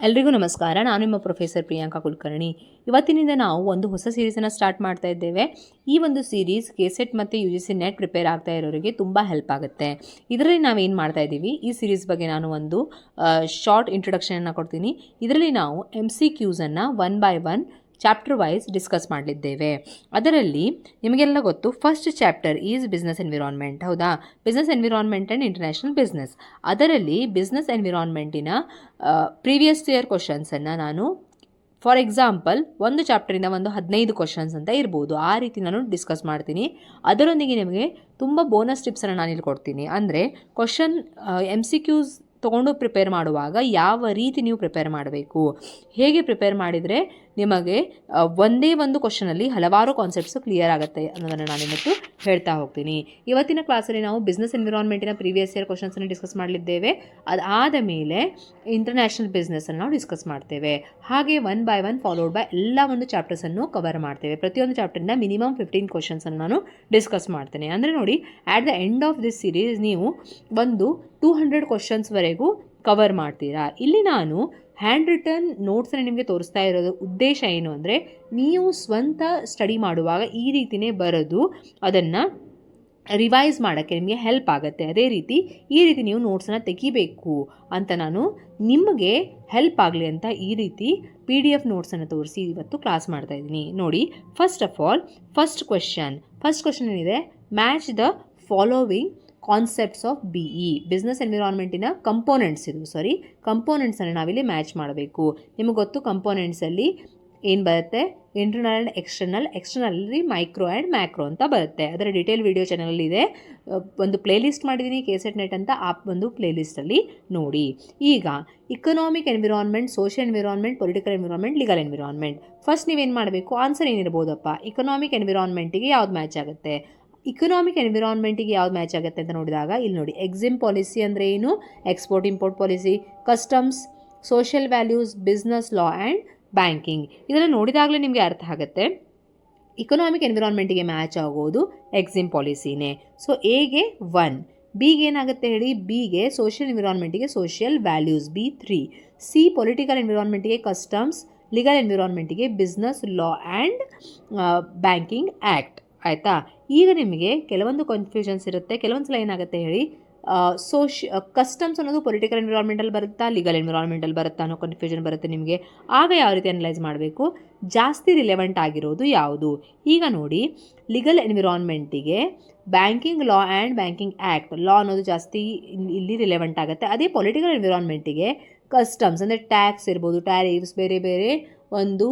ಎಲ್ರಿಗೂ ನಮಸ್ಕಾರ. ನಾನು ನಿಮ್ಮ ಪ್ರೊಫೆಸರ್ ಪ್ರಿಯಾಂಕಾ ಕುಲಕರ್ಣಿ. ಇವತ್ತಿನಿಂದ ನಾವು ಒಂದು ಹೊಸ ಸೀರೀಸನ್ನು ಸ್ಟಾರ್ಟ್ ಮಾಡ್ತಾ ಇದ್ದೇವೆ. ಈ ಒಂದು ಸೀರೀಸ್ ಕೆಸೆಟ್ ಮತ್ತು U G C NET prepare ಆಗ್ತಾ ಇರೋರಿಗೆ ತುಂಬ ಹೆಲ್ಪ್ ಆಗುತ್ತೆ. ಇದರಲ್ಲಿ ನಾವೇನು ಮಾಡ್ತಾ ಇದ್ದೀವಿ? ಈ ಸೀರೀಸ್ ಬಗ್ಗೆ ನಾನು ಒಂದು ಶಾರ್ಟ್ ಇಂಟ್ರೊಡಕ್ಷನನ್ನು ಕೊಡ್ತೀನಿ. ಇದರಲ್ಲಿ ನಾವು M C ಕ್ಯೂಸನ್ನು one by one chapter wise discuss ಮಾಡಲಿದ್ದೇವೆ. ಅದರಲ್ಲಿ ನಿಮಗೆಲ್ಲ ಗೊತ್ತು first chapter is business environment ಹೌದಾ? Business environment and international business ಅದರಲ್ಲಿ ಬಿಸ್ನೆಸ್ ಎನ್ವಿರಾನ್ಮೆಂಟಿನ ಪ್ರೀವಿಯಸ್ ಇಯರ್ ಕ್ವಶನ್ಸನ್ನು ನಾನು ಫಾರ್ ಎಕ್ಸಾಂಪಲ್ ಒಂದು ಚಾಪ್ಟರಿಂದ ಒಂದು ಹದಿನೈದು ಕ್ವಶನ್ಸ್ ಅಂತ ಇರ್ಬೋದು. ಆ ರೀತಿ ನಾನು ಡಿಸ್ಕಸ್ ಮಾಡ್ತೀನಿ. ಅದರೊಂದಿಗೆ ನಿಮಗೆ ತುಂಬ ಬೋನಸ್ ಟಿಪ್ಸನ್ನು ನಾನು ಇಲ್ಲಿ ಕೊಡ್ತೀನಿ. ಅಂದರೆ ಕ್ವಶನ್ ಎಂ ಸಿ ಕ್ಯೂಸ್ ತೊಗೊಂಡು ಪ್ರಿಪೇರ್ ಮಾಡುವಾಗ ಯಾವ ರೀತಿ ನೀವು ಪ್ರಿಪೇರ್ ಮಾಡಬೇಕು? ಹೇಗೆ ಪ್ರಿಪೇರ್ ಮಾಡಿದರೆ ನಿಮಗೆ ಒಂದೇ ಒಂದು ಕ್ವಶನಲ್ಲಿ ಹಲವಾರು ಕಾನ್ಸೆಪ್ಟ್ಸು ಕ್ಲಿಯರ್ ಆಗುತ್ತೆ ಅನ್ನೋದನ್ನು ನಾನು ಇವತ್ತು ಹೇಳ್ತಾ ಹೋಗ್ತೀನಿ. ಇವತ್ತಿನ ಕ್ಲಾಸಲ್ಲಿ ನಾವು ಬಿಸ್ನೆಸ್ ಎನ್ವಿರಾನ್ಮೆಂಟಿನ ಪ್ರೀವಿಯಸ್ ಇಯರ್ ಕ್ವಶನ್ಸನ್ನು ಡಿಸ್ಕಸ್ ಮಾಡಲಿದ್ದೇವೆ. ಅದಾದ ಮೇಲೆ ಇಂಟರ್ನ್ಯಾಷನಲ್ ಬಿಸ್ನೆಸ್ಸನ್ನು ನಾವು ಡಿಸ್ಕಸ್ ಮಾಡ್ತೇವೆ. ಹಾಗೆ one by one followed by ಎಲ್ಲ ಒಂದು ಚಾಪ್ಟರ್ಸನ್ನು ಕವರ್ ಮಾಡ್ತೇವೆ. ಪ್ರತಿಯೊಂದು ಚಾಪ್ಟರ್ನ ಮಿನಿಮಮ್ ಫಿಫ್ಟೀನ್ ಕ್ವಶನ್ಸನ್ನು ನಾನು ಡಿಸ್ಕಸ್ ಮಾಡ್ತೇನೆ. ಅಂದರೆ ನೋಡಿ at the end of this series ನೀವು ಒಂದು ಟೂ ಹಂಡ್ರೆಡ್ ಕ್ವಶನ್ಸ್ವರೆಗೂ ಕವರ್ ಮಾಡ್ತೀರಾ. ಇಲ್ಲಿ ನಾನು ಹ್ಯಾಂಡ್ ರಿಟರ್ನ್ ನೋಟ್ಸನ್ನು ನಿಮಗೆ ತೋರಿಸ್ತಾ ಇರೋದು ಉದ್ದೇಶ ಏನು ಅಂದರೆ, ನೀವು ಸ್ವಂತ ಸ್ಟಡಿ ಮಾಡುವಾಗ ಈ ರೀತಿಯೇ ಬರೋದು ಅದನ್ನು ರಿವೈಸ್ ಮಾಡೋಕ್ಕೆ ನಿಮಗೆ ಹೆಲ್ಪ್ ಆಗುತ್ತೆ. ಅದೇ ರೀತಿ ಈ ರೀತಿ ನೀವು ನೋಟ್ಸನ್ನು ತೆಗಿಬೇಕು ಅಂತ ನಾನು ನಿಮಗೆ ಹೆಲ್ಪ್ ಆಗಲಿ ಅಂತ ಈ ರೀತಿ ಪಿ ಡಿ ಎಫ್ ನೋಟ್ಸನ್ನು ತೋರಿಸಿ ಇವತ್ತು ಕ್ಲಾಸ್ ಮಾಡ್ತಾ ಇದ್ದೀನಿ. ನೋಡಿ first of all first question first question ಏನಿದೆ? Match the following concepts of B E business ಎನ್ವಿರಾನ್ಮೆಂಟಿನ components ಇದು ಸಾರಿ ಕಂಪೋನೆಂಟ್ಸನ್ನು ನಾವಿಲ್ಲಿ ಮ್ಯಾಚ್ ಮಾಡಬೇಕು. ನಿಮಗೆ ಗೊತ್ತು ಕಂಪೋನೆಂಟ್ಸಲ್ಲಿ ಏನು ಬರುತ್ತೆ? ಇಂಟರ್ನಲ್ ಆ್ಯಂಡ್ ಎಕ್ಸ್ಟರ್ನಲ್ ಎಕ್ಸ್ಟರ್ನಲ್ಲಿ ಮೈಕ್ರೋ ಆ್ಯಂಡ್ ಮ್ಯಾಕ್ರೋ ಅಂತ ಬರುತ್ತೆ. ಅದರ ಡೀಟೇಲ್ ವಿಡಿಯೋ ಚಾನಲ್ ಇದೆ. ಅಹ್, ಒಂದು ಪ್ಲೇಲಿಸ್ಟ್ ಮಾಡಿದ್ದೀನಿ ಕೆಸೆಟ್ ನೆಟ್ ಅಂತ ಆ ಒಂದು ಪ್ಲೇಲಿಸ್ಟಲ್ಲಿ ನೋಡಿ. ಈಗ economic environment social environment political environment legal environment first ನೀವೇನು ಮಾಡಬೇಕು? ಆನ್ಸರ್ ಏನಿರ್ಬೋದಪ್ಪ? ಇಕನಾಮಿಕ್ ಎನ್ವಿರಾನ್ಮೆಂಟಿಗೆ ಯಾವ್ದು ಮ್ಯಾಚ್ ಆಗುತ್ತೆ? ಇಕನಾಮಿಕ್ ಎನ್ವಿರಾನ್ಮೆಂಟಿಗೆ ಯಾವ್ದು ಮ್ಯಾಚ್ ಆಗುತ್ತೆ ಅಂತ ನೋಡಿದಾಗ, ಇಲ್ಲಿ ನೋಡಿ ಎಕ್ಸಿಮ್ ಪಾಲಿಸಿ ಅಂದರೆ ಏನು? Export import policy customs social values business law and banking ಇದನ್ನು ನೋಡಿದಾಗಲೇ ನಿಮಗೆ ಅರ್ಥ ಆಗುತ್ತೆ. ಇಕನಾಮಿಕ್ ಎನ್ವಿರಾನ್ಮೆಂಟಿಗೆ ಮ್ಯಾಚ್ ಆಗೋದು ಎಕ್ಸಿಮ್ ಪಾಲಿಸಿನೇ ಸೊ ಎಗೆ ಒನ್ ಬಿಗೆ ಏನಾಗುತ್ತೆ ಹೇಳಿ? ಬಿಗೆ social ಎನ್ವಿರಾನ್ಮೆಂಟಿಗೆ social values B three C political ಎನ್ವಿರಾನ್ಮೆಂಟಿಗೆ customs legal ಎನ್ವಿರಾನ್ಮೆಂಟಿಗೆ business law and banking act ಆಯಿತಾ? ಈಗ ನಿಮಗೆ ಕೆಲವೊಂದು ಕನ್ಫ್ಯೂಷನ್ಸ್ ಇರುತ್ತೆ, ಕೆಲವೊಂದು ಸಲ ಏನಾಗುತ್ತೆ ಹೇಳಿ ಸೋಶ್ ಕಸ್ಟಮ್ಸ್ ಅನ್ನೋದು ಪೊಲಿಟಿಕಲ್ ಎನ್ವಿರಾನ್ಮೆಂಟಲ್ಲಿ ಬರುತ್ತಾ ಲೀಗಲ್ ಎನ್ವಿರಾನ್ಮೆಂಟಲ್ಲಿ ಬರುತ್ತಾ ಅನ್ನೋ ಕನ್ಫ್ಯೂಷನ್ ಬರುತ್ತೆ ನಿಮಗೆ. ಆಗ ಯಾವ ರೀತಿ ಅನಲೈಸ್ ಮಾಡಬೇಕು? ಜಾಸ್ತಿ ರಿಲೆವೆಂಟ್ ಆಗಿರೋದು ಯಾವುದು? ಈಗ ನೋಡಿ legal ಎನ್ವಿರಾನ್ಮೆಂಟಿಗೆ banking law and banking act law ಅನ್ನೋದು ಜಾಸ್ತಿ ಇಲ್- ಇಲ್ಲಿ ರಿಲೆವೆಂಟ್ ಆಗುತ್ತೆ. ಅದೇ ಪೊಲಿಟಿಕಲ್ ಎನ್ವಿರಾನ್ಮೆಂಟಿಗೆ ಕಸ್ಟಮ್ಸ್ ಅಂದರೆ ಟ್ಯಾಕ್ಸ್ ಇರ್ಬೋದು ಟ್ಯಾರಿಫ್ಸ್ ಬೇರೆ ಬೇರೆ ಒಂದು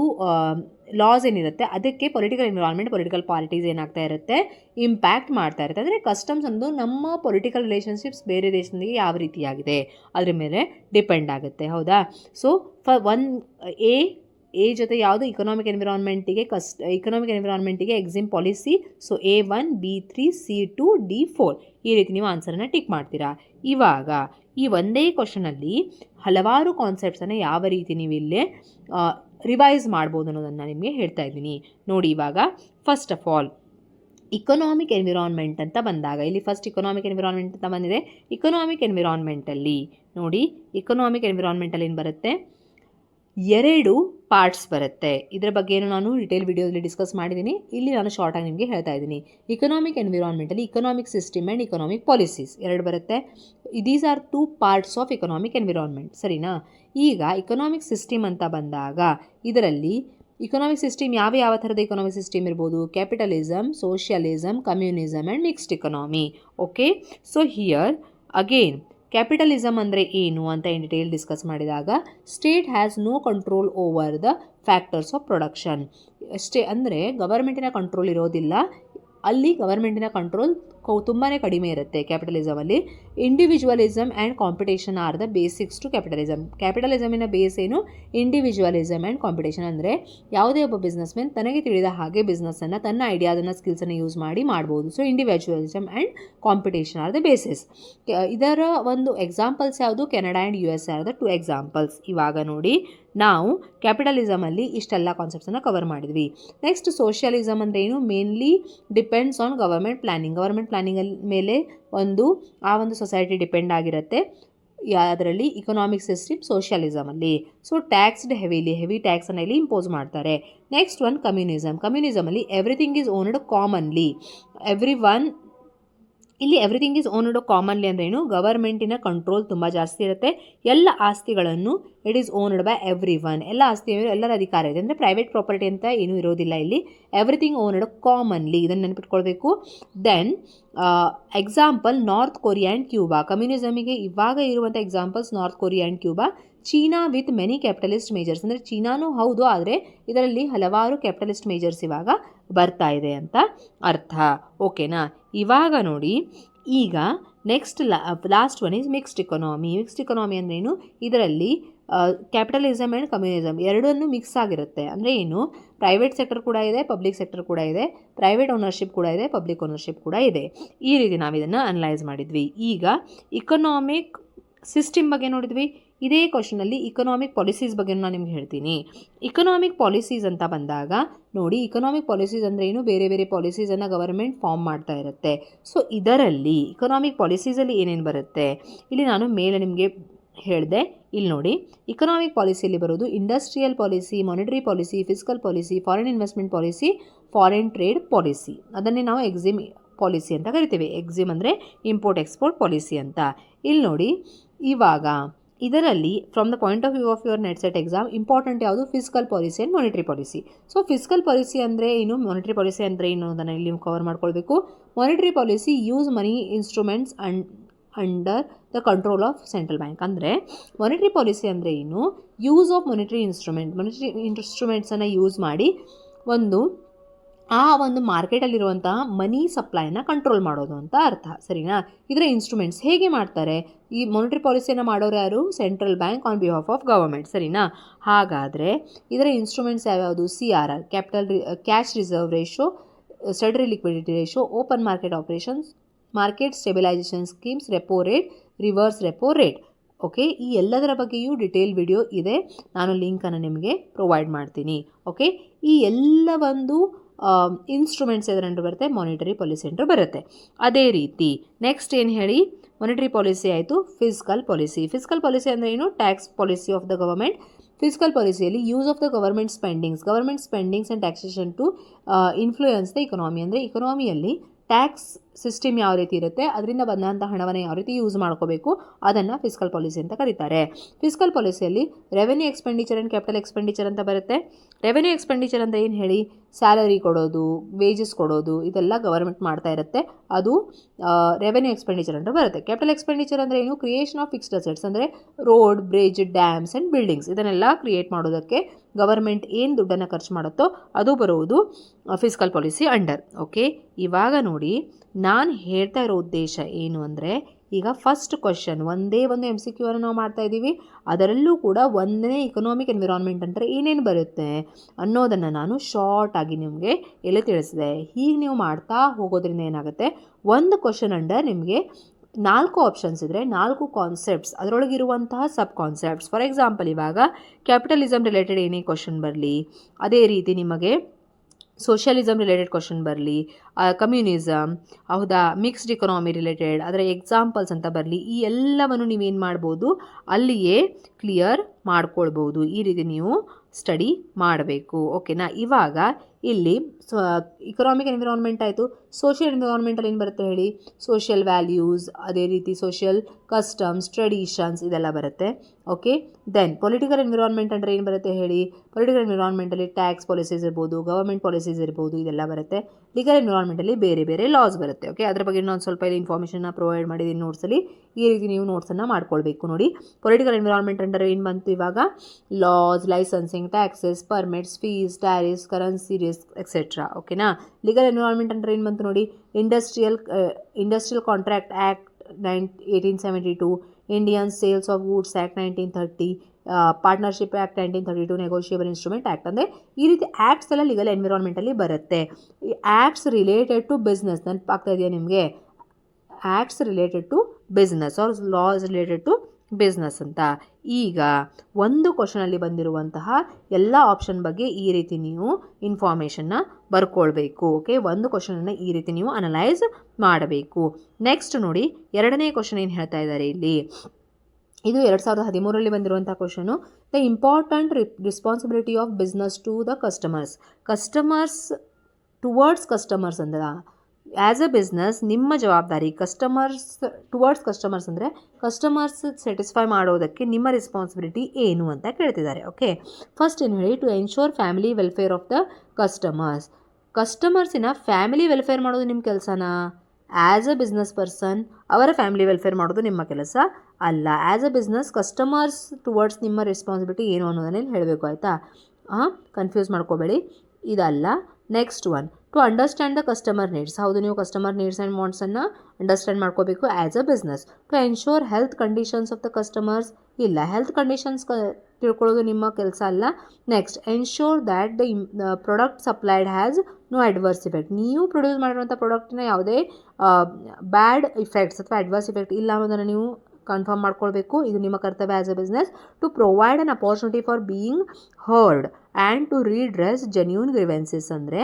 ಲಾಸ್ ಏನಿರುತ್ತೆ, ಅದಕ್ಕೆ ಪೊಲಿಟಿಕಲ್ ಎನ್ವಿರಾನ್ಮೆಂಟ್ ಪೊಲಿಟಿಕಲ್ ಪಾರ್ಟೀಸ್ ಏನಾಗ್ತಾ ಇರುತ್ತೆ ಇಂಪ್ಯಾಕ್ಟ್ ಮಾಡ್ತಾ ಇರುತ್ತೆ. ಅಂದರೆ ಕಸ್ಟಮ್ಸ್ ಅನ್ನೋದು ನಮ್ಮ ಪೊಲಿಟಿಕಲ್ ರಿಲೇಷನ್ಶಿಪ್ಸ್ ಬೇರೆ ದೇಶದೊಂದಿಗೆ ಯಾವ ರೀತಿಯಾಗಿದೆ, ಅದ್ರ ಮೇಲೆ ಡಿಪೆಂಡ್ ಆಗುತ್ತೆ, ಹೌದಾ? ಸೊ ಫ ಒನ್ ಎ ಎ ಜೊತೆ ಯಾವುದು ಇಕನಾಮಿಕ್ ಎನ್ವಿರಾನ್ಮೆಂಟಿಗೆ ಕಸ್ economic ಎನ್ವಿರಾನ್ಮೆಂಟಿಗೆ EXIM policy so A one B three C two D four ಈ ರೀತಿ ನೀವು ಆನ್ಸರನ್ನು ಟಿಕ್ ಮಾಡ್ತೀರಾ. ಇವಾಗ, ಈ ಒಂದೇ ಕ್ವಶನಲ್ಲಿ ಹಲವಾರು ಕಾನ್ಸೆಪ್ಟ್ಸನ್ನು ಯಾವ ರೀತಿ ನೀವು ಇಲ್ಲೇ ರಿವೈಸ್ ಮಾಡ್ಬೋದು ಅನ್ನೋದನ್ನು ನಿಮಗೆ ಹೇಳ್ತಾ ಇದ್ದೀನಿ. ನೋಡಿ ಇವಾಗ first of all economic environment ಅಂತ ಬಂದಾಗ, ಇಲ್ಲಿ ಫಸ್ಟ್ ಇಕನಾಮಿಕ್ ಎನ್ವಿರಾನ್ಮೆಂಟ್ ಅಂತ ಬಂದಿದೆ. ಇಕನಾಮಿಕ್ ಎನ್ವಿರಾನ್ಮೆಂಟಲ್ಲಿ ನೋಡಿ ಇಕನಾಮಿಕ್ ಎನ್ವಿರಾನ್ಮೆಂಟಲ್ಲಿ ಏನು ಬರುತ್ತೆ? ಎರಡು ಪಾರ್ಟ್ಸ್ ಬರುತ್ತೆ. ಇದರ ಬಗ್ಗೆ ಏನು ನಾನು ಡಿಟೇಲ್ ವಿಡಿಯೋದಲ್ಲಿ ಡಿಸ್ಕಸ್ ಮಾಡಿದ್ದೀನಿ ಇಲ್ಲಿ ನಾನು ಶಾರ್ಟ್ ಆಗಿ ನಿಮಗೆ ಹೇಳ್ತಾ ಇದ್ದೀನಿ. Economic ಎನ್ವಿರಾನ್ಮೆಂಟಲ್ಲಿ economic system and economic policies ಎರಡು ಬರುತ್ತೆ. These are two parts of economic environment ಸರಿನಾ? ಈಗ ಇಕನಾಮಿಕ್ ಸಿಸ್ಟಮ್ ಅಂತ ಬಂದಾಗ ಇದರಲ್ಲಿ ಇಕನಾಮಿಕ್ ಸಿಸ್ಟಮ್ ಯಾವ ಯಾವ ಥರದ ಇಕನಾಮಿಕ್ ಸಿಸ್ಟಮ್ ಇರ್ಬೋದು? Capitalism socialism communism and mixed economy okay so here again capitalism ಅಂದರೆ ಏನು ಅಂತ ಇನ್ ಡಿಟೇಲ್ ಡಿಸ್ಕಸ್ ಮಾಡಿದಾಗ state has no control over the factors of production ಅಷ್ಟೇ ಅಂದರೆ ಗವರ್ಮೆಂಟಿನ ಕಂಟ್ರೋಲ್ ಇರೋದಿಲ್ಲ. ಅಲ್ಲಿ ಗವರ್ಮೆಂಟಿನ ಕಂಟ್ರೋಲ್ ತುಂಬಾ ಕಡಿಮೆ ಇರುತ್ತೆ ಕ್ಯಾಪಿಟಲಿಸಮಲ್ಲಿ individualism and competition are the basics to capitalism ಕ್ಯಾಪಿಟಲಿಸಮಿನ base ಏನು? ಇಂಡಿವಿಜುವಲಿಸಮ್ ಆ್ಯಂಡ್ ಕಾಂಪಿಟೇಷನ್ ಅಂದರೆ ಯಾವುದೇ ಒಬ್ಬ ಬಿಸ್ನೆಸ್ ಮ್ಯಾನ್ ತನಗೆ ತಿಳಿದ ಹಾಗೆ ಬಿಸ್ನೆಸ್ಸನ್ನು ತನ್ನ ಐಡಿಯಾದನ್ನು ಸ್ಕಿಲ್ಸನ್ನು ಯೂಸ್ ಮಾಡಿ ಮಾಡ್ಬೋದು. So individualism and competition are the basis ಇದರ ಒಂದು ಎಕ್ಸಾಂಪಲ್ಸ್ ಯಾವುದು? Canada and U S are the two examples ಇವಾಗ ನೋಡಿ, ನಾವು ಕ್ಯಾಪಿಟಲಿಸಮಲ್ಲಿ ಇಷ್ಟೆಲ್ಲ ಕಾನ್ಸೆಪ್ಟ್ಸನ್ನು ಕವರ್ ಮಾಡಿದ್ವಿ. ನೆಕ್ಸ್ಟ್ ಸೋಷಿಯಲಿಸಮ್ ಅಂದರೆ ಏನು? Mainly depends on government planning government ಪ್ಲಾನಿಂಗಲ್ಲಿ ಮೇಲೆ ಒಂದು, ಆ ಒಂದು ಸೊಸೈಟಿ ಡಿಪೆಂಡ್ ಆಗಿರುತ್ತೆ. ಅದರಲ್ಲಿ ಇಕನಾಮಿಕ್ ಸಿಸ್ಟಮ್ ಸೋಷಿಯಲಿಸಮಲ್ಲಿ ಸೊ ಟ್ಯಾಕ್ಸ್ಡ್ ಹೆವಿಲಿ ಹೆವಿ ಟ್ಯಾಕ್ಸನ್ನು ಇಲ್ಲಿ ಇಂಪೋಸ್ ಮಾಡ್ತಾರೆ. Next one communism ಕಮ್ಯುನಿಸಮಲ್ಲಿ everything is owned commonly every one ಇಲ್ಲಿ ಎವ್ರಿಥಿಂಗ್ ಈಸ್ ಓನ್ಡ್ ಕಾಮನ್ಲಿ ಅಂದ್ರೆ ಏನು? ಗವರ್ಮೆಂಟಿನ ಕಂಟ್ರೋಲ್ ತುಂಬ ಜಾಸ್ತಿ ಇರುತ್ತೆ. ಎಲ್ಲ ಆಸ್ತಿಗಳನ್ನು it is owned by everyone ಎಲ್ಲ ಆಸ್ತಿ ಎಲ್ಲರ ಅಧಿಕಾರ ಇದೆ. ಅಂದರೆ ಪ್ರೈವೇಟ್ ಪ್ರಾಪರ್ಟಿ ಅಂತ ಏನೂ ಇರೋದಿಲ್ಲ ಇಲ್ಲಿ. ಎವ್ರಿಥಿಂಗ್ ಓನ್ಡ್ ಕಾಮನ್ಲಿ ಇದನ್ನು ನೆನಪಿಟ್ಕೊಳ್ಬೇಕು. Then example North Korea and Cuba ಕಮ್ಯುನಿಸಮಿಗೆ ಇವಾಗ ಇರುವಂಥ examples North Korea and Cuba China with many capitalist majors ಅಂದರೆ ಚೀನಾನೂ ಹೌದು, ಆದರೆ ಇದರಲ್ಲಿ ಹಲವಾರು ಕ್ಯಾಪಿಟಲಿಸ್ಟ್ ಮೇಜರ್ಸ್ ಇವಾಗ ಬರ್ತಾ ಇದೆ ಅಂತ ಅರ್ಥ. ಓಕೆನಾ ಇವಾಗ ನೋಡಿ, ಈಗ next law last one is mixed economy mixed economy ಏನು? ಇದರಲ್ಲಿ ಕ್ಯಾಪಿಟಲಿಸಮ್ ಆ್ಯಂಡ್ ಕಮ್ಯುನಿಸಮ್ ಎರಡನ್ನು ಮಿಕ್ಸ್ ಆಗಿರುತ್ತೆ. ಅಂದರೆ ಏನು? ಪ್ರೈವೇಟ್ ಸೆಕ್ಟರ್ ಕೂಡ ಇದೆ ಪಬ್ಲಿಕ್ ಸೆಕ್ಟರ್ ಕೂಡ ಇದೆ ಪ್ರೈವೇಟ್ ಓನರ್ಶಿಪ್ ಕೂಡ ಇದೆ ಪಬ್ಲಿಕ್ ಓನರ್ಶಿಪ್ ಕೂಡ ಇದೆ. ಈ ರೀತಿ ನಾವು ಇದನ್ನು ಅನಲೈಸ್ ಮಾಡಿದ್ವಿ. ಈಗ ಇಕನಾಮಿಕ್ ಸಿಸ್ಟಮ್ ಬಗ್ಗೆ ನೋಡಿದ್ವಿ. ಇದೇ ಕ್ವಶನಲ್ಲಿ ಇಕನಾಮಿಕ್ ಪಾಲಿಸೀಸ್ ಬಗ್ಗೆ ನಾನು ನಿಮ್ಗೆ ಹೇಳ್ತೀನಿ. ಇಕನಾಮಿಕ್ ಪಾಲಿಸೀಸ್ ಅಂತ ಬಂದಾಗ ನೋಡಿ ಇಕನಾಮಿಕ್ ಪಾಲಿಸೀಸ್ ಅಂದರೆ ಏನು? ಬೇರೆ ಬೇರೆ ಪಾಲಿಸೀಸನ್ನು ಗವರ್ಮೆಂಟ್ ಫಾರ್ಮ್ ಮಾಡ್ತಾ ಇರುತ್ತೆ. ಸೊ ಇದರಲ್ಲಿ ಇಕನಾಮಿಕ್ ಪಾಲಿಸೀಸಲ್ಲಿ ಏನೇನು ಬರುತ್ತೆ? ಇಲ್ಲಿ ನಾನು ಮೇಲೆ ನಿಮಗೆ ಹೇಳಿದೆ. ಇಲ್ಲಿ ನೋಡಿ ಇಕನಾಮಿಕ್ ಪಾಲಿಸಿಯಲ್ಲಿ ಬರೋದು industrial policy monetary policy fiscal policy foreign investment policy foreign trade policy ಅದನ್ನೇ ನಾವು ಎಕ್ಸಿಮ್ ಪಾಲಿಸಿ ಅಂತ ಕರಿತೀವಿ. ಎಕ್ಸಿಮ್ ಅಂದರೆ ಇಂಪೋರ್ಟ್ ಎಕ್ಸ್ಪೋರ್ಟ್ ಪಾಲಿಸಿ ಅಂತ. ಇಲ್ಲಿ ನೋಡಿ, ಇವಾಗ ಇದರಲ್ಲಿ from the point of view of your NET SET exam important ಯಾವುದು? Fiscal policy and monetary policy so fiscal policy ಅಂದರೆ ಏನು? ಮಾನಿಟರಿ ಪಾಲಿಸಿ ಅಂದರೆ ಏನು ಅದನ್ನು ಇಲ್ಲಿ ಕವರ್ ಮಾಡ್ಕೊಳ್ಬೇಕು. Monetary policy use money instruments and under the control of central bank ಅಂದರೆ monetary policy ಅಂದರೆ ಏನು? Use of monetary instrument monetary ಇನ್ಸ್ಟ್ರೂಮೆಂಟ್ಸನ್ನು use ಮಾಡಿ, ಒಂದು ಆ ಒಂದು ಮಾರ್ಕೆಟಲ್ಲಿರುವಂತಹ ಮನಿ ಸಪ್ಲೈನ ಕಂಟ್ರೋಲ್ ಮಾಡೋದು ಅಂತ ಅರ್ಥ, ಸರಿನಾ? ಇದರ ಇನ್ಸ್ಟ್ರೂಮೆಂಟ್ಸ್ ಹೇಗೆ ಮಾಡ್ತಾರೆ? ಈ ಮಾನಿಟರಿ ಪಾಲಿಸಿಯನ್ನು ಮಾಡೋರು ಯಾರು? Central bank on behalf of government ಸರಿನಾ? ಹಾಗಾದರೆ ಇದರ ಇನ್ಸ್ಟ್ರೂಮೆಂಟ್ಸ್ ಯಾವ್ಯಾವುದು? C R R capital cash reserve ratio statutory liquidity ratio open market operations market stabilisation schemes repo rate reverse repo rate okay ಈ ಎಲ್ಲದರ ಬಗ್ಗೆಯೂ ಡಿಟೇಲ್ ವಿಡಿಯೋ ಇದೆ. ನಾನು ಲಿಂಕನ್ನು ನಿಮಗೆ ಪ್ರೊವೈಡ್ ಮಾಡ್ತೀನಿ. ಓಕೆ ಈ ಎಲ್ಲ ಒಂದು ಇನ್ಸ್ಟ್ರೂಮೆಂಟ್ಸ್ ಎದುರಂಟು ಬರುತ್ತೆ ಮಾನಿಟರಿ ಪಾಲಿಸಿ ಅಂಟು ಬರುತ್ತೆ. ಅದೇ ರೀತಿ ನೆಕ್ಸ್ಟ್ ಏನು ಹೇಳಿ ಮಾನಿಟರಿ ಪಾಲಿಸಿ ಆಯಿತು ಫಿಸಿಕಲ್ ಪಾಲಿಸಿ ಫಿಸಿಕಲ್ ಪಾಲಿಸಿ ಅಂದರೆ ಏನು? Tax policy of the government fiscal ಪಾಲಿಸಿಯಲ್ಲಿ use of the government spendings government spendings and taxation to influence the economy ಅಂದರೆ ಇಕನಾಮಿಯಲ್ಲಿ ಟ್ಯಾಕ್ಸ್ ಸಿಸ್ಟಮ್ ಯಾವ ರೀತಿ ಇರುತ್ತೆ, ಅದರಿಂದ ಬಂದಂಥ ಹಣವನ್ನು ಯಾವ ರೀತಿ ಯೂಸ್ ಮಾಡ್ಕೋಬೇಕು, ಅದನ್ನು ಫಿಸಿಕಲ್ ಪಾಲಿಸಿ ಅಂತ ಕರೀತಾರೆ. Fiscal ಪಾಲಿಸಿಯಲ್ಲಿ revenue expenditure and capital expenditure ಅಂತ ಬರುತ್ತೆ. ರೆವೆನ್ಯೂ ಎಕ್ಸ್ಪೆಂಡಿಚರ್ ಅಂತ ಏನು ಹೇಳಿ? ಸ್ಯಾಲರಿ ಕೊಡೋದು ವೇಜಸ್ ಕೊಡೋದು, ಇದೆಲ್ಲ ಗವರ್ಮೆಂಟ್ ಮಾಡ್ತಾ ಇರುತ್ತೆ. ಅದು ರೆವೆನ್ಯೂ ಎಕ್ಸ್ಪೆಂಡಿಚರ್ ಅಂತ ಬರುತ್ತೆ. ಕ್ಯಾಪಿಟಲ್ ಎಕ್ಸ್ಪೆಂಡಿಚರ್ ಅಂದರೆ ಏನು? ಕ್ರಿಯೇಷನ್ ಆಫ್ ಫಿಕ್ಸ್ಡ್ ಅಸೆಟ್ಸ್ ಅಂದರೆ road bridge dams and buildings ಇದನ್ನೆಲ್ಲ ಕ್ರಿಯೇಟ್ ಮಾಡೋದಕ್ಕೆ ಗವರ್ಮೆಂಟ್ ಏನು ದುಡ್ಡನ್ನು ಖರ್ಚು ಮಾಡುತ್ತೋ, ಅದು ಬರುವುದು ಫಿಸಿಕಲ್ ಪಾಲಿಸಿ ಅಂಡರ್ ಓಕೆ ಇವಾಗ ನೋಡಿ ನಾನು ಹೇಳ್ತಾ ಇರೋ ಉದ್ದೇಶ ಏನು ಅಂದರೆ, ಈಗ ಫಸ್ಟ್ ಕ್ವಶನ್ ಒಂದೇ ಒಂದು ಎಂ ಸಿ ಕ್ಯೂ ಅನ್ನು ನಾವು ಮಾಡ್ತಾ ಇದ್ದೀವಿ. ಅದರಲ್ಲೂ ಕೂಡ ಒಂದನೇ ಇಕನಾಮಿಕ್ ಎನ್ವಿರಾನ್ಮೆಂಟ್ ಅಂದರೆ ಏನೇನು ಬರುತ್ತೆ ಅನ್ನೋದನ್ನು ನಾನು ಶಾರ್ಟ್ ಆಗಿ ನಿಮಗೆ ಎಲ್ಲಿ ತಿಳಿಸಿದೆ. ಹೀಗೆ ನೀವು ಮಾಡ್ತಾ ಹೋಗೋದ್ರಿಂದ ಏನಾಗುತ್ತೆ, ಒಂದು ಕ್ವಶನ್ ಅಂಡರ್ ನಿಮಗೆ ನಾಲ್ಕು ಆಪ್ಷನ್ಸ್ ಇದ್ದರೆ ನಾಲ್ಕು ಕಾನ್ಸೆಪ್ಟ್ಸ್ ಅದರೊಳಗಿರುವಂತಹ ಸಬ್ ಕಾನ್ಸೆಪ್ಟ್ಸ್ ಫಾರ್ ಎಕ್ಸಾಂಪಲ್ ಇವಾಗ ಕ್ಯಾಪಿಟಲಿಸಮ್ ರಿಲೇಟೆಡ್ ಏನೇ ಕ್ವಶನ್ ಬರಲಿ, ಅದೇ ರೀತಿ ನಿಮಗೆ ಸೋಷಿಯಲಿಸಮ್ ರಿಲೇಟೆಡ್ ಕ್ವಶನ್ ಬರಲಿ ಕಮ್ಯುನಿಸಮ್ ಹೌದಾ ಮಿಕ್ಸ್ಡ್ ಇಕನಾಮಿ ರಿಲೇಟೆಡ್ ಅದರ ಎಕ್ಸಾಂಪಲ್ಸ್ ಅಂತ ಬರಲಿ, ಈ ಎಲ್ಲವನ್ನು ನೀವೇನು ಮಾಡ್ಬೋದು, ಅಲ್ಲಿಯೇ ಕ್ಲಿಯರ್ ಮಾಡ್ಕೊಳ್ಬೋದು. ಈ ರೀತಿ ನೀವು ಸ್ಟಡಿ ಮಾಡಬೇಕು. ಓಕೆನಾ ಇವಾಗ ಇಲ್ಲಿ ಸೊ ಇಕನಾಮಿಕ್ ಎನ್ವಿರಾನ್ಮೆಂಟ್ ಆಯಿತು. ಸೋಷಿಯಲ್ ಎನ್ವಿರಾನ್ಮೆಂಟಲ್ಲಿ ಏನು ಬರುತ್ತೆ ಹೇಳಿ? ಸೋಷಿಯಲ್ ವ್ಯಾಲ್ಯೂಸ್ ಅದೇ ರೀತಿ ಸೋಷಿಯಲ್ ಕಸ್ಟಮ್ಸ್ ಟ್ರೆಡಿಷನ್ಸ್ ಇದೆಲ್ಲ ಬರುತ್ತೆ. ಓಕೆ ದೆನ್ ಪೊಲಿಟಿಕಲ್ ಎನ್ವಿರಾನ್ಮೆಂಟ್ ಅಂದರೆ ಏನು ಬರುತ್ತೆ ಹೇಳಿ? ಪೊಲಿಟಿಕಲ್ ಎನ್ವಿರಾನ್ಮೆಂಟಲ್ಲಿ ಟ್ಯಾಕ್ಸ್ ಪಾಲಿಸೀಸ್ ಇರ್ಬೋದು ಗವರ್ಮೆಂಟ್ ಪಾಲಿಸೀಸ್ ಇರ್ಬೋದು, ಇದೆಲ್ಲ ಬರುತ್ತೆ. ಲೀಗಲ್ ಎನ್ವಿರಾನ್ಮೆಂಟಲ್ಲಿ ಬೇರೆ ಬೇರೆ ಲಾಸ್ ಬರುತ್ತೆ ಓಕೆ ಅದ್ರ ಬಗ್ಗೆ ನಾನು ಸ್ವಲ್ಪ ಇಲ್ಲಿ ಇನ್ಫಾರ್ಮೇಷನ್ನ ಪ್ರೊವೈಡ್ ಮಾಡಿದ್ದೀನಿ ನೋಟ್ಸಲ್ಲಿ ಈ ರೀತಿ ನೀವು ನೋಟ್ಸನ್ನು ಮಾಡ್ಕೊಳ್ಬೇಕು ನೋಡಿ. ಪೊಲಿಟಿಕಲ್ ಎನ್ವಿರಾನ್ಮೆಂಟ್ ಅಂದರೆ ಏನು ಬಂತು ಇವಾಗ? Laws licensing taxes permits fees tariffs currency risk etcetera ಓಕೆನಾ ಲೀಗಲ್ ಎನ್ವಿರಾನ್ಮೆಂಟ್ ಅಂದರೆ ಏನು ಬಂತು ನೋಡಿ? Industrial industrial contract act nine eighteen seventy two Indian sales of goods act nineteen thirty partnership act nineteen thirty two negotiable instrument act ಅಂದರೆ ಈ ರೀತಿ acts ಎಲ್ಲ legal ಎನ್ವಿರಾನ್ಮೆಂಟಲ್ಲಿ ಬರುತ್ತೆ. ಈ ಆ್ಯಕ್ಟ್ಸ್ ರಿಲೇಟೆಡ್ ಟು ಬಿಸ್ನೆಸ್ ನೆನಪಾಗ್ತಾ ಇದೆಯಾ ನಿಮಗೆ? Acts related to business or laws related to business ಅಂತ. ಈಗ ಒಂದು ಕ್ವಶನಲ್ಲಿ ಬಂದಿರುವಂತಹ ಎಲ್ಲ ಆಪ್ಷನ್ ಬಗ್ಗೆ ಈ ರೀತಿ ನೀವು ಇನ್ಫಾರ್ಮೇಷನ್ನ ಬರ್ಕೊಳ್ಬೇಕು ಓಕೆ ಒಂದು ಕ್ವಶನನ್ನು ಈ ರೀತಿ ನೀವು ಅನಲೈಸ್ ಮಾಡಬೇಕು. ನೆಕ್ಸ್ಟ್ ನೋಡಿ, ಎರಡನೇ ಕ್ವಶನ್ ಏನು ಹೇಳ್ತಾ ಇದ್ದಾರೆ ಇಲ್ಲಿ? ಇದು ಎರಡು ಸಾವಿರದ ಹದಿಮೂರರಲ್ಲಿ ಬಂದಿರುವಂಥ question the important responsibility of business to the customers customers towards customers ಅಂದ್ರೆ ಆ್ಯಸ್ ಅ ಬಿಸ್ನೆಸ್ ನಿಮ್ಮ ಜವಾಬ್ದಾರಿ ಕಸ್ಟಮರ್ಸ್ ಟುವರ್ಡ್ಸ್ ಕಸ್ಟಮರ್ಸ್ ಅಂದರೆ ಕಸ್ಟಮರ್ಸ್ ಸ್ಯಾಟಿಸ್ಫೈ ಮಾಡೋದಕ್ಕೆ ನಿಮ್ಮ ರೆಸ್ಪಾನ್ಸಿಬಿಲಿಟಿ ಏನು ಅಂತ ಕೇಳ್ತಿದ್ದಾರೆ ಓಕೆ ಫಸ್ಟ್ ಏನು ಹೇಳಿ to ensure family welfare of the customers ಕಸ್ಟಮರ್ಸಿನ family welfare ಮಾಡೋದು ನಿಮ್ಮ ಕೆಲಸನಾ? ಆ್ಯಸ್ ಅ ಬಿಸ್ನೆಸ್ ಪರ್ಸನ್ ಅವರ ಫ್ಯಾಮಿಲಿ ವೆಲ್ಫೇರ್ ಮಾಡೋದು ನಿಮ್ಮ ಕೆಲಸ ಅಲ್ಲ. As a business customers towards ನಿಮ್ಮ ರೆಸ್ಪಾನ್ಸಿಬಿಲಿಟಿ ಏನು ಅನ್ನೋದನ್ನೇ ಹೇಳಬೇಕು, ಆಯಿತಾ? ಹಾಂ ಕನ್ಫ್ಯೂಸ್ ಮಾಡ್ಕೋಬೇಡಿ. ಇದಲ್ಲ. Next one to understand the customer needs ಹೌದು ನೀವು ಕಸ್ಟಮರ್ ನೀಡ್ಸ್ ಆ್ಯಂಡ್ ವಾಂಟ್ಸನ್ನು ಅಂಡರ್ಸ್ಟ್ಯಾಂಡ್ ಮಾಡ್ಕೋಬೇಕು as a business to ensure health conditions of the customers ಇಲ್ಲ ಹೆಲ್ತ್ ಕಂಡೀಷನ್ಸ್ ತಿಳ್ಕೊಳ್ಳೋದು ನಿಮ್ಮ ಕೆಲಸ ಅಲ್ಲ. Next ensure that the product supplied has no adverse effect ನೀವು ಪ್ರೊಡ್ಯೂಸ್ ಮಾಡಿರುವಂಥ ಪ್ರಾಡಕ್ಟ್ನ ಯಾವುದೇ ಬ್ಯಾಡ್ ಇಫೆಕ್ಟ್ಸ್ ಅಥವಾ ಅಡ್ವರ್ಸ್ ಇಫೆಕ್ಟ್ ಇಲ್ಲ ಅನ್ನೋದನ್ನು ನೀವು ಕನ್ಫರ್ಮ್ ಮಾಡ್ಕೊಳ್ಬೇಕು. ಇದು ನಿಮ್ಮ ಕರ್ತವ್ಯ as a business to provide an opportunity for being heard and to redress genuine grievances ಅಂದರೆ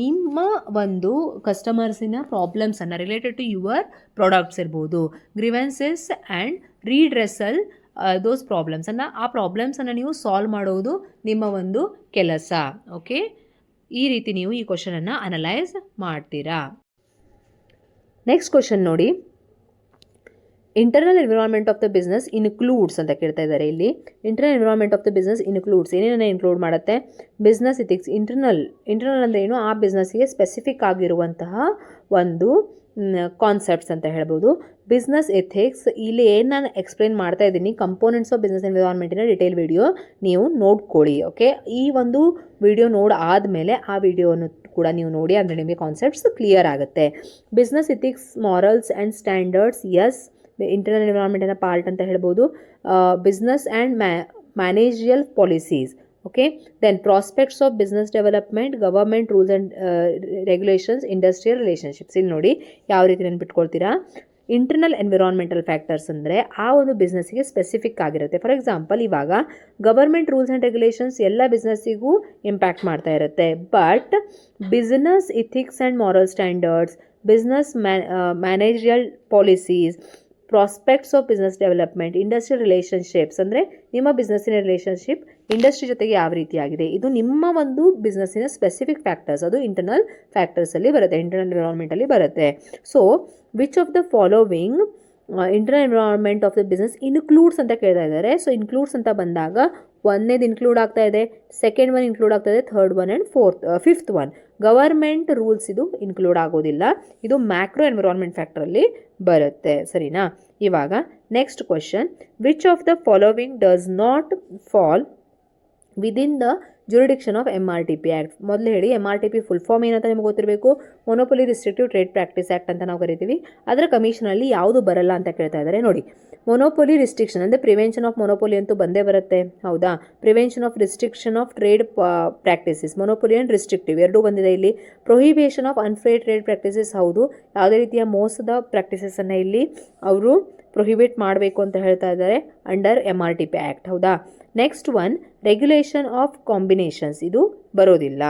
ನಿಮ್ಮ ಒಂದು ಕಸ್ಟಮರ್ಸಿನ ಪ್ರಾಬ್ಲಮ್ಸನ್ನು ರಿಲೇಟೆಡ್ ಟು ಯುವರ್ ಪ್ರಾಡಕ್ಟ್ಸ್ ಇರ್ಬೋದು. ಗ್ರಿವೆನ್ಸಸ್ ಆ್ಯಂಡ್ ರೀಡ್ರೆಸಲ್ ದೋಸ್ ಪ್ರಾಬ್ಲಮ್ಸನ್ನು ಆ ಪ್ರಾಬ್ಲಮ್ಸನ್ನು ನೀವು ಸಾಲ್ವ್ ಮಾಡೋದು ನಿಮ್ಮ ಒಂದು ಕೆಲಸ. ಓಕೆ ಈ ರೀತಿ ನೀವು ಈ ಕ್ವಶನನ್ನು ಅನಲೈಸ್ ಮಾಡ್ತೀರಾ. ನೆಕ್ಸ್ಟ್ ಕ್ವಶನ್ ನೋಡಿ. Internal environment of the business includes ಅಂತ ಕೇಳ್ತಾ ಇದ್ದಾರೆ ಇಲ್ಲಿ. Internal environment of the business includes ಏನೇನು ಇನ್ಕ್ಲೂಡ್ ಮಾಡುತ್ತೆ? ಬಿಸ್ನೆಸ್ ಇಥಿಕ್ಸ್ ಇಂಟರ್ನಲ್ ಇಂಟರ್ನಲ್ ಅಂದರೆ ಏನು? ಆ ಬಿಸ್ನೆಸ್ಸಿಗೆ ಸ್ಪೆಸಿಫಿಕ್ ಆಗಿರುವಂತಹ ಒಂದು ಕಾನ್ಸೆಪ್ಟ್ಸ್ ಅಂತ ಹೇಳ್ಬೋದು. ಬಿಸ್ನೆಸ್ ಎಥಿಕ್ಸ್ ಇಲ್ಲಿ ಏನು ನಾನು ಎಕ್ಸ್ಪ್ಲೇನ್ ಮಾಡ್ತಾ ಇದ್ದೀನಿ ಕಂಪೋನೆಂಟ್ಸ್ ಆಫ್ ಬಿಸ್ನೆಸ್ ಎನ್ವಿರಾನ್ಮೆಂಟಿನ ಡಿಟೇಲ್ ವಿಡಿಯೋ ನೀವು ನೋಡ್ಕೊಳ್ಳಿ ಓಕೆ ಈ ಒಂದು ವಿಡಿಯೋ ನೋಡಿ ಆದಮೇಲೆ ಆ ವಿಡಿಯೋವನ್ನು ಕೂಡ ನೀವು ನೋಡಿ, ಅಂದರೆ ನಿಮಗೆ ಕಾನ್ಸೆಪ್ಟ್ಸ್ ಕ್ಲಿಯರ್ ಆಗುತ್ತೆ. Business ethics morals and standards as internal ಎನ್ವಿರಾನ್ಮೆಂಟಿನ part ಅಂತ ಹೇಳ್ಬೋದು. Business and ma managerial policies okay then prospects of business development government rules and regulations industrial relationships ಇಲ್ಲಿ ನೋಡಿ ಯಾವ ರೀತಿ ನೆನ್ಪಿಟ್ಕೊಳ್ತೀರಾ? ಇಂಟರ್ನಲ್ ಎನ್ವಿರಾನ್ಮೆಂಟಲ್ ಫ್ಯಾಕ್ಟರ್ಸ್ ಅಂದರೆ ಆ ಒಂದು ಬಿಸ್ನೆಸ್ಸಿಗೆ ಸ್ಪೆಸಿಫಿಕ್ ಆಗಿರುತ್ತೆ. ಫಾರ್ ಎಕ್ಸಾಂಪಲ್ ಇವಾಗ ಗವರ್ಮೆಂಟ್ ರೂಲ್ಸ್ ಆ್ಯಂಡ್ ರೆಗ್ಯುಲೇಷನ್ಸ್ ಎಲ್ಲ ಬಿಸ್ನೆಸ್ಸಿಗೂ ಇಂಪ್ಯಾಕ್ಟ್ ಮಾಡ್ತಾ ಇರುತ್ತೆ. But business ethics and moral standards business ma managerial policies prospects of business development industrial relationships ಅಂದರೆ ನಿಮ್ಮ ಬಿಸ್ನೆಸ್ಸಿನ ರಿಲೇಷನ್ಶಿಪ್ ಇಂಡಸ್ಟ್ರಿ ಜೊತೆಗೆ ಯಾವ ರೀತಿಯಾಗಿದೆ? ಇದು ನಿಮ್ಮ ಒಂದು ಬಿಸ್ನೆಸ್ಸಿನ ಸ್ಪೆಸಿಫಿಕ್ ಫ್ಯಾಕ್ಟರ್ಸ್ ಅದು ಇಂಟರ್ನಲ್ ಫ್ಯಾಕ್ಟರ್ಸಲ್ಲಿ ಬರುತ್ತೆ ಇಂಟರ್ನಲ್ ಎನ್ವಿರಾನ್ಮೆಂಟಲ್ಲಿ ಬರುತ್ತೆ. So which of the following internal environment of the business includes ಅಂತ ಕೇಳ್ತಾ ಇದ್ದಾರೆ. ಸೊ ಇನ್ಕ್ಲೂಡ್ಸ್ ಅಂತ ಬಂದಾಗ ಒಂದೇದು ಇನ್ಕ್ಲೂಡ್ ಆಗ್ತಾ ಇದೆ ಸೆಕೆಂಡ್ ಒನ್ ಇನ್ಕ್ಲೂಡ್ ಆಗ್ತಾ ಇದೆ third one and fourth fifth one government rules ಇದು ಇನ್ಕ್ಲೂಡ್ ಆಗೋದಿಲ್ಲ. ಇದು ಮ್ಯಾಕ್ರೋ ಎನ್ವಿರಾನ್ಮೆಂಟ್ ಫ್ಯಾಕ್ಟ್ರಲ್ಲಿ ಬರುತ್ತೆ. ಸರಿನಾ? ಇವಾಗ next question which of the following does not fall within the jurisdiction of M R T P act ಮೊದಲು ಹೇಳಿ M R T P full form ಏನಂತ ನಿಮ್ಗೆ ಗೊತ್ತಿರಬೇಕು? Monopoly restrictive trade practice act ಅಂತ ನಾವು ಕರಿತೀವಿ. ಅದರ ಕಮಿಷನಲ್ಲಿ ಯಾವುದು ಬರಲ್ಲ ಅಂತ ಕೇಳ್ತಾ ಇದ್ದಾರೆ ನೋಡಿ. ಮೊನೋಪೊಲಿ ರಿಸ್ಟ್ರಿಕ್ಷನ್ ಅಂದರೆ ಪ್ರಿವೆನ್ಷನ್ ಆಫ್ ಮೊನೋಪೊಲಿ ಅಂತೂ ಬಂದೇ ಬರುತ್ತೆ. ಹೌದಾ? Prevention of restriction of trade practices monopoly and restrictive ಎರಡೂ ಬಂದಿದೆ ಇಲ್ಲಿ. Prohibition of unfair trade practices ಹೌದು. ಯಾವುದೇ ರೀತಿಯ ಮೋಸದ ಪ್ರಾಕ್ಟೀಸಸನ್ನು ಇಲ್ಲಿ ಅವರು ಪ್ರೊಹಿಬಿಟ್ ಮಾಡಬೇಕು ಅಂತ ಹೇಳ್ತಾ ಇದ್ದಾರೆ under M R T P act ಹೌದಾ? Next one regulation of combinations ಇದು ಬರೋದಿಲ್ಲ.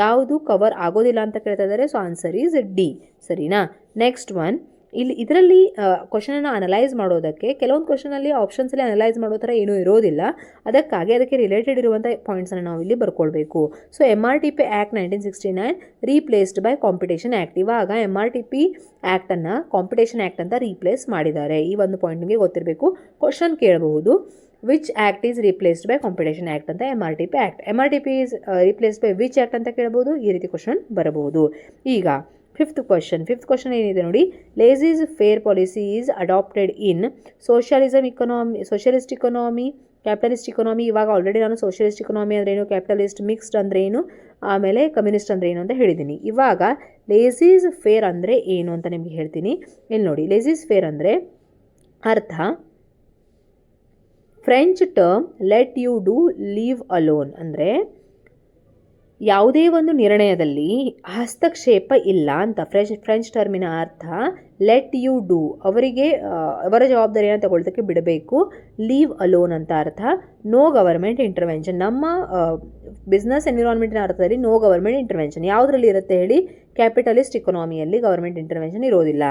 ಯಾವುದು ಕವರ್ ಆಗೋದಿಲ್ಲ ಅಂತ ಕೇಳ್ತಾ ಇದ್ದಾರೆ. ಸೊ ಆನ್ಸರ್ ಈಸ್ ಡಿ ಸರಿನಾ? ನೆಕ್ಸ್ಟ್ ಒನ್ ಇಲ್ಲಿ ಇದರಲ್ಲಿ ಕ್ವಶನನ್ನು ಅನಲೈಸ್ ಮಾಡೋದಕ್ಕೆ ಕೆಲವೊಂದು ಕ್ವಶನಲ್ಲಿ ಆಪ್ಷನ್ಸಲ್ಲಿ ಅನಲೈಸ್ ಮಾಡೋ ಥರ ಏನೂ ಇರೋದಿಲ್ಲ. ಅದಕ್ಕಾಗಿ ಅದಕ್ಕೆ ರಿಲೇಟೆಡ್ ಇರುವಂಥ ಪಾಯಿಂಟ್ಸನ್ನು ನಾವು ಇಲ್ಲಿ ಬರ್ಕೊಳ್ಬೇಕು. So M R T P act nineteen sixty nine replaced by competition act ಇವಾಗ ಎಂ ಆರ್ ಟಿ ಪಿ ಆ್ಯಕ್ಟನ್ನು ಕಾಂಪಿಟೇಷನ್ ಆ್ಯಕ್ಟ್ ಅಂತ ರೀಪ್ಲೇಸ್ ಮಾಡಿದ್ದಾರೆ. ಈ ಒಂದು ಪಾಯಿಂಟ್ ನಿಮಗೆ ಗೊತ್ತಿರಬೇಕು. ಕ್ವಶನ್ ಕೇಳಬಹುದು. Which act is replaced by competition act ಅಂತ M R T P act M R T P is replaced by which act ಅಂತ ಕೇಳ್ಬೋದು ಈ ರೀತಿ ಕ್ವಶನ್ ಬರಬಹುದು. ಈಗ ಫಿಫ್ತ್ ಕ್ವಶನ್ ಫಿಫ್ತ್ ಕ್ವಶನ್ ಏನಿದೆ ನೋಡಿ? Laissez faire policy is adopted in socialism economy socialist economy capitalist economy ಇವಾಗ already ನಾನು ಸೋಷಿಯಲಿಸ್ಟ್ ಇಕನಾಮಿ ಅಂದ್ರೆ ಏನು? ಕ್ಯಾಪಿಟಲಿಸ್ಟ್ ಮಿಕ್ಸ್ಡ್ ಅಂದ್ರೆ ಏನು? ಆಮೇಲೆ ಕಮ್ಯುನಿಸ್ಟ್ ಅಂದರೆ ಏನು ಅಂತ ಹೇಳಿದ್ದೀನಿ ಇವಾಗ ಲೇಸೀಸ್ ಫೇರ್ ಅಂದರೆ ಏನು ಅಂತ ನಿಮಗೆ ಹೇಳ್ತೀನಿ. ಇಲ್ಲಿ ನೋಡಿ ಲೇಸೀಸ್ ಫೇರ್ ಅಂದರೆ ಅರ್ಥ French term let you do leave alone ಅಂದರೆ ಯಾವುದೇ ಒಂದು ನಿರ್ಣಯದಲ್ಲಿ ಹಸ್ತಕ್ಷೇಪ ಇಲ್ಲ ಅಂತ ಫ್ರೆಂಚ್ ಫ್ರೆಂಚ್ ಟರ್ಮಿನ ಅರ್ಥ ಲೆಟ್ ಯು ಡೂ ಅವರಿಗೆ ಅವರ ಜವಾಬ್ದಾರಿಯನ್ನು ತಗೊಳ್ಳೋದಕ್ಕೆ ಬಿಡಬೇಕು. ಲೀವ್ ಅಲೋನ್ ಅಂತ ಅರ್ಥ ನೋ ಗವರ್ಮೆಂಟ್ ಇಂಟರ್ವೆನ್ಷನ್ ನಮ್ಮ ಬಿಸ್ನೆಸ್ ಎನ್ವಿರಾನ್ಮೆಂಟ್ನ ಅರ್ಥದಲ್ಲಿ ನೋ ಗವರ್ಮೆಂಟ್ ಇಂಟರ್ವೆನ್ಷನ್ ಯಾವುದರಲ್ಲಿ ಇರುತ್ತೆ ಹೇಳಿ? ಕ್ಯಾಪಿಟಲಿಸ್ಟ್ ಇಕೊನಾಮಿಯಲ್ಲಿ ಗವರ್ಮೆಂಟ್ ಇಂಟರ್ವೆನ್ಷನ್ ಇರೋದಿಲ್ಲ.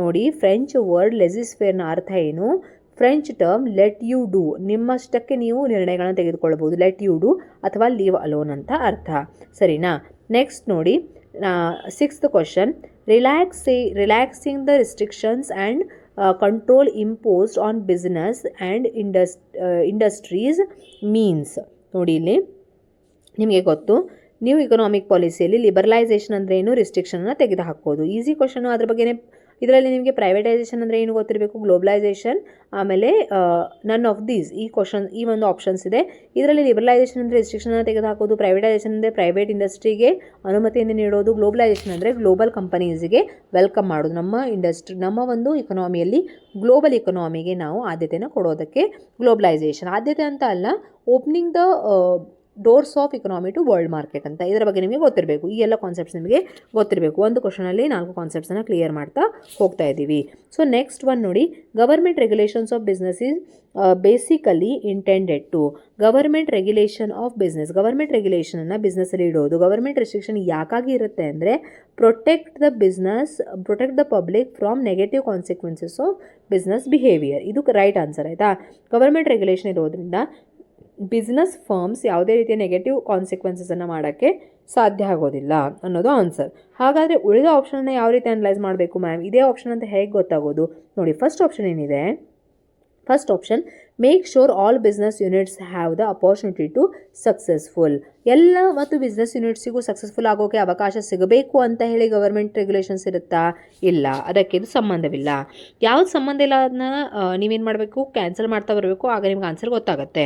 ನೋಡಿ ಫ್ರೆಂಚ್ ವರ್ಡ್ ಲೆಸಿಸ್ಫೇರ್ನ ಅರ್ಥ ಏನು? French term let you do. ನಿಮ್ಮಷ್ಟಕ್ಕೆ ನೀವು ನಿರ್ಣಯಗಳನ್ನು ತೆಗೆದುಕೊಳ್ಬೋದು ಲೆಟ್ ಯು ಡೂ ಅಥವಾ ಲೀವ್ ಅಲೋನ್ ಅಂತ ಅರ್ಥ. ಸರಿನಾ? ನೆಕ್ಸ್ಟ್ ನೋಡಿ sixth question. Relax, relaxing the restrictions and control imposed on business and indus industries means. ನೋಡಿ ಇಲ್ಲಿ, ನಿಮಗೆ ಗೊತ್ತು. ನ್ಯೂ ಇಕನಾಮಿಕ್ ಪಾಲಿಸಿಯಲ್ಲಿ ಲಿಬರಲೈಸೇಷನ್ ಅಂದರೆ ಏನು? ರಿಸ್ಟ್ರಿಕ್ಷನ್ನ ತೆಗೆದು ಹಾಕೋದು ಈಸಿ ಕ್ವಶನು. ಅದ್ರ ಬಗ್ಗೆನೇ ಇದರಲ್ಲಿ ನಿಮಗೆ ಪ್ರೈವೇಟೈಸೇಷನ್ ಅಂದರೆ ಏನು ಗೊತ್ತಿರಬೇಕು? ಗ್ಲೋಬಲೈಸೇಷನ್ ಆಮೇಲೆ ನನ್ ಆಫ್ ದೀಸ್ ಈ ಕ್ವಶನ್ ಈ ಒಂದು ಆಪ್ಷನ್ಸ್ ಇದೆ. ಇದರಲ್ಲಿ ಲಿಬರಲೈಸೇಷನ್ ಅಂದರೆ ತೆಗೆದು ಹಾಕೋದು ಪ್ರೈವೇಟೈಸೇಷನ್ ಅಂದರೆ ಪ್ರೈವೇಟ್ ಇಂಡಸ್ಟ್ರಿಗೆ ಅನುಮತಿಯನ್ನು ನೀಡೋದು ಗ್ಲೋಬಲೈಸೇಷನ್ ಅಂದರೆ ಗ್ಲೋಬಲ್ ಕಂಪನೀಸ್ಗೆ ವೆಲ್ಕಮ್ ಮಾಡೋದು. ನಮ್ಮ ಇಂಡಸ್ಟ್ರಿ ನಮ್ಮ ಒಂದು ಇಕನಾಮಿಯಲ್ಲಿ ಗ್ಲೋಬಲ್ ಇಕನಾಮಿಗೆ ನಾವು ಆದ್ಯತೆಯನ್ನು ಕೊಡೋದಕ್ಕೆ ಗ್ಲೋಬಲೈಸೇಷನ್ ಆದ್ಯತೆ ಅಂತ ಅಲ್ಲ opening the doors of economy to world market ಅಂತ. ಇದರ ಬಗ್ಗೆ ನಿಮಗೆ ಗೊತ್ತಿರಬೇಕು. ಈ ಎಲ್ಲ ಕಾನ್ಸೆಪ್ಟ್ಸ್ ನಿಮಗೆ ಗೊತ್ತಿರಬೇಕು. ಒಂದು ಕ್ವಶನಲ್ಲಿ ನಾಲ್ಕು ಕಾನ್ಸೆಪ್ಟ್ಸನ್ನು ಕ್ಲಿಯರ್ ಮಾಡ್ತಾ ಹೋಗ್ತಾ ಇದ್ದೀವಿ. ಸೊ ನೆಕ್ಸ್ಟ್ ಒನ್ ನೋಡಿ. Government regulations of business is basically intended to government regulation of business government ರೆಗ್ಯುಲೇಷನನ್ನು ಬಿಸ್ನೆಸ್ಸಲ್ಲಿ ಇಡೋದು. ಗವರ್ಮೆಂಟ್ ರೆಸ್ಟ್ರಿಕ್ಷನ್ ಯಾಕಾಗಿ ಇರುತ್ತೆ ಅಂದರೆ protect the business protect the public from negative consequences of business behaviour ಇದು ರೈಟ್ ಆನ್ಸರ್ ಆಯಿತಾ? Government regulation ಇರೋದ್ರಿಂದ business firms ಯಾವುದೇ ರೀತಿಯ ನೆಗೆಟಿವ್ ಕಾನ್ಸಿಕ್ವೆನ್ಸಸನ್ನು ಮಾಡೋಕ್ಕೆ ಸಾಧ್ಯ ಆಗೋದಿಲ್ಲ ಅನ್ನೋದು ಆನ್ಸರ್ ಹಾಗಾದರೆ ಉಳಿದ ಆಪ್ಷನನ್ನು ಯಾವ ರೀತಿ ಅನಲೈಸ್ ಮಾಡಬೇಕು ಮ್ಯಾಮ್ ಇದೇ ಆಪ್ಷನ್ ಅಂತ ಹೇಗೆ ಗೊತ್ತಾಗೋದು? ನೋಡಿ ಫಸ್ಟ್ ಆಪ್ಷನ್ ಏನಿದೆ? First option make sure all business units have the opportunity to successful ಎಲ್ಲ ಮತ್ತು ಬಿಸ್ನೆಸ್ ಯೂನಿಟ್ಸಿಗೂ ಸಕ್ಸಸ್ಫುಲ್ ಆಗೋಕ್ಕೆ ಅವಕಾಶ ಸಿಗಬೇಕು ಅಂತ ಹೇಳಿ ಗವರ್ಮೆಂಟ್ ರೆಗ್ಯುಲೇಷನ್ಸ್ ಇರುತ್ತಾ? ಇಲ್ಲ. ಅದಕ್ಕೆ ಇದು ಸಂಬಂಧವಿಲ್ಲ. ಯಾವ್ದು ಸಂಬಂಧ ಇಲ್ಲ ಅದನ್ನ ನೀವೇನು ಮಾಡಬೇಕು? ಕ್ಯಾನ್ಸಲ್ ಮಾಡ್ತಾ ಬರಬೇಕು. ಆಗ ನಿಮ್ಗೆ ಆನ್ಸರ್ ಗೊತ್ತಾಗುತ್ತೆ.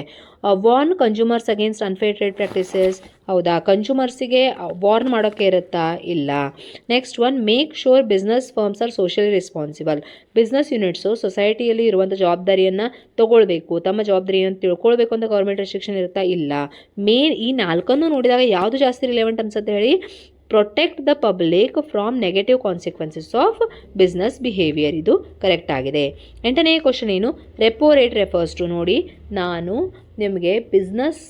Warn consumers against unfair trade practices ಹೌದಾ? ಕನ್ಸ್ಯೂಮರ್ಸಿಗೆ ವಾರ್ನ್ ಮಾಡೋಕ್ಕೆ ಇರುತ್ತಾ? ಇಲ್ಲ. Next one make sure business firms are socially responsible business units ಸೊಸೈಟಿಯಲ್ಲಿ ಇರುವಂಥ ಜವಾಬ್ದಾರಿಯನ್ನು ತಗೊಳ್ಬೇಕು. ತಮ್ಮ ಜವಾಬ್ದಾರಿಯನ್ನು ತಿಳ್ಕೊಳ್ಬೇಕು ಅಂತ ಗೌರ್ಮೆಂಟ್ ರೆಸ್ಟ್ರಿಕ್ಷನ್ ಇರುತ್ತಾ? ಇಲ್ಲ. ಮೇನ್ ಈ ನಾಲ್ಕನ್ನು ನೋಡಿದಾಗ ಯಾವುದು ಜಾಸ್ತಿ ರಿಲೆವೆಂಟ್ ಅನ್ಸುತ್ತೆ ಹೇಳಿ protect the public from negative consequences of business behaviour ಇದು ಕರೆಕ್ಟ್ ಆಗಿದೆ. ಎಂಟನೇ ಕ್ವಶನ್ ಏನು? ರೆಪೋ ರೇಟ್ ರೆಫರ್ಸ್ ಟು ನೋಡಿ, ನಾನು ನಿಮಗೆ business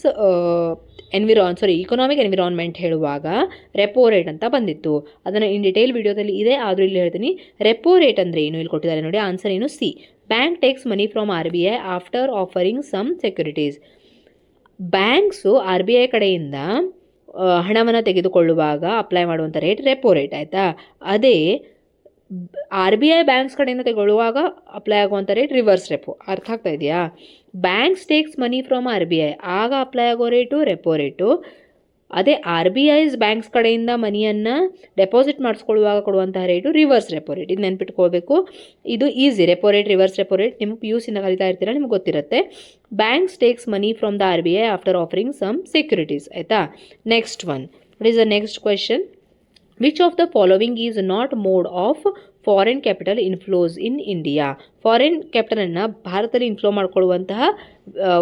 environ sorry economic environment ಹೇಳುವಾಗ ರೆಪೋ ರೇಟ್ ಅಂತ ಬಂದಿತ್ತು. ಅದನ್ನು ಇನ್ ಡಿಟೇಲ್ ವಿಡಿಯೋದಲ್ಲಿ ಇದೆ, ಆದರೂ ಇಲ್ಲಿ ಹೇಳ್ತೀನಿ. ರೆಪೋ ರೇಟ್ ಅಂದರೆ ಏನು? ಇಲ್ಲಿ ಕೊಟ್ಟಿದ್ದಾರೆ ನೋಡಿ ಆನ್ಸರ್ ಏನು? C bank takes money from R B I after offering some securities banks R B I ಕಡೆಯಿಂದ ಹಣವನ್ನು ತೆಗೆದುಕೊಳ್ಳುವಾಗ ಅಪ್ಲೈ ಮಾಡುವಂಥ ರೇಟ್ ರೆಪೋ ರೇಟ್ ಆಯಿತಾ? ಅದೇ ಆರ್ ಬಿ ಐ ಬ್ಯಾಂಕ್ಸ್ ಕಡೆಯಿಂದ ತಗೊಳ್ಳುವಾಗ ಅಪ್ಲೈ ಆಗುವಂಥ ರೇಟ್ ರಿವರ್ಸ್ ರೆಪೋ ಅರ್ಥ ಆಗ್ತಾ ಇದೆಯಾ? Banks takes money from R B I. ಆಗ ಅಪ್ಲೈ ಆಗೋ ರೇಟು ರೆಪೋ ರೇಟು ಅದೇ ಆರ್ ಬಿ ಐಸ್ ಬ್ಯಾಂಕ್ಸ್ ಕಡೆಯಿಂದ ಮನಿಯನ್ನು ಡೆಪಾಸಿಟ್ ಮಾಡಿಸ್ಕೊಳ್ಳುವಾಗ ಕೊಡುವಂತಹ ರೇಟು ರಿವರ್ಸ್ ರೆಪೋ ರೇಟ್ ಇದು ನೆನ್ಪಿಟ್ಕೊಳ್ಬೇಕು. ಇದು easy repo rate reverse repo rate ನಿಮ್ಗೆ ಪಿ ಯು ಸಿನ ಕಲಿತಾ ಇರ್ತೀರ ನಿಮ್ಗೆ ಗೊತ್ತಿರುತ್ತೆ. Banks takes money from the R B I after offering some securities ಆಯಿತಾ? Next one it is the next question which of the following is not mode of foreign capital inflows in India foreign ಕ್ಯಾಪಿಟಲನ್ನು ಭಾರತದಲ್ಲಿ inflow ಮಾಡಿಕೊಳ್ಳುವಂತಹ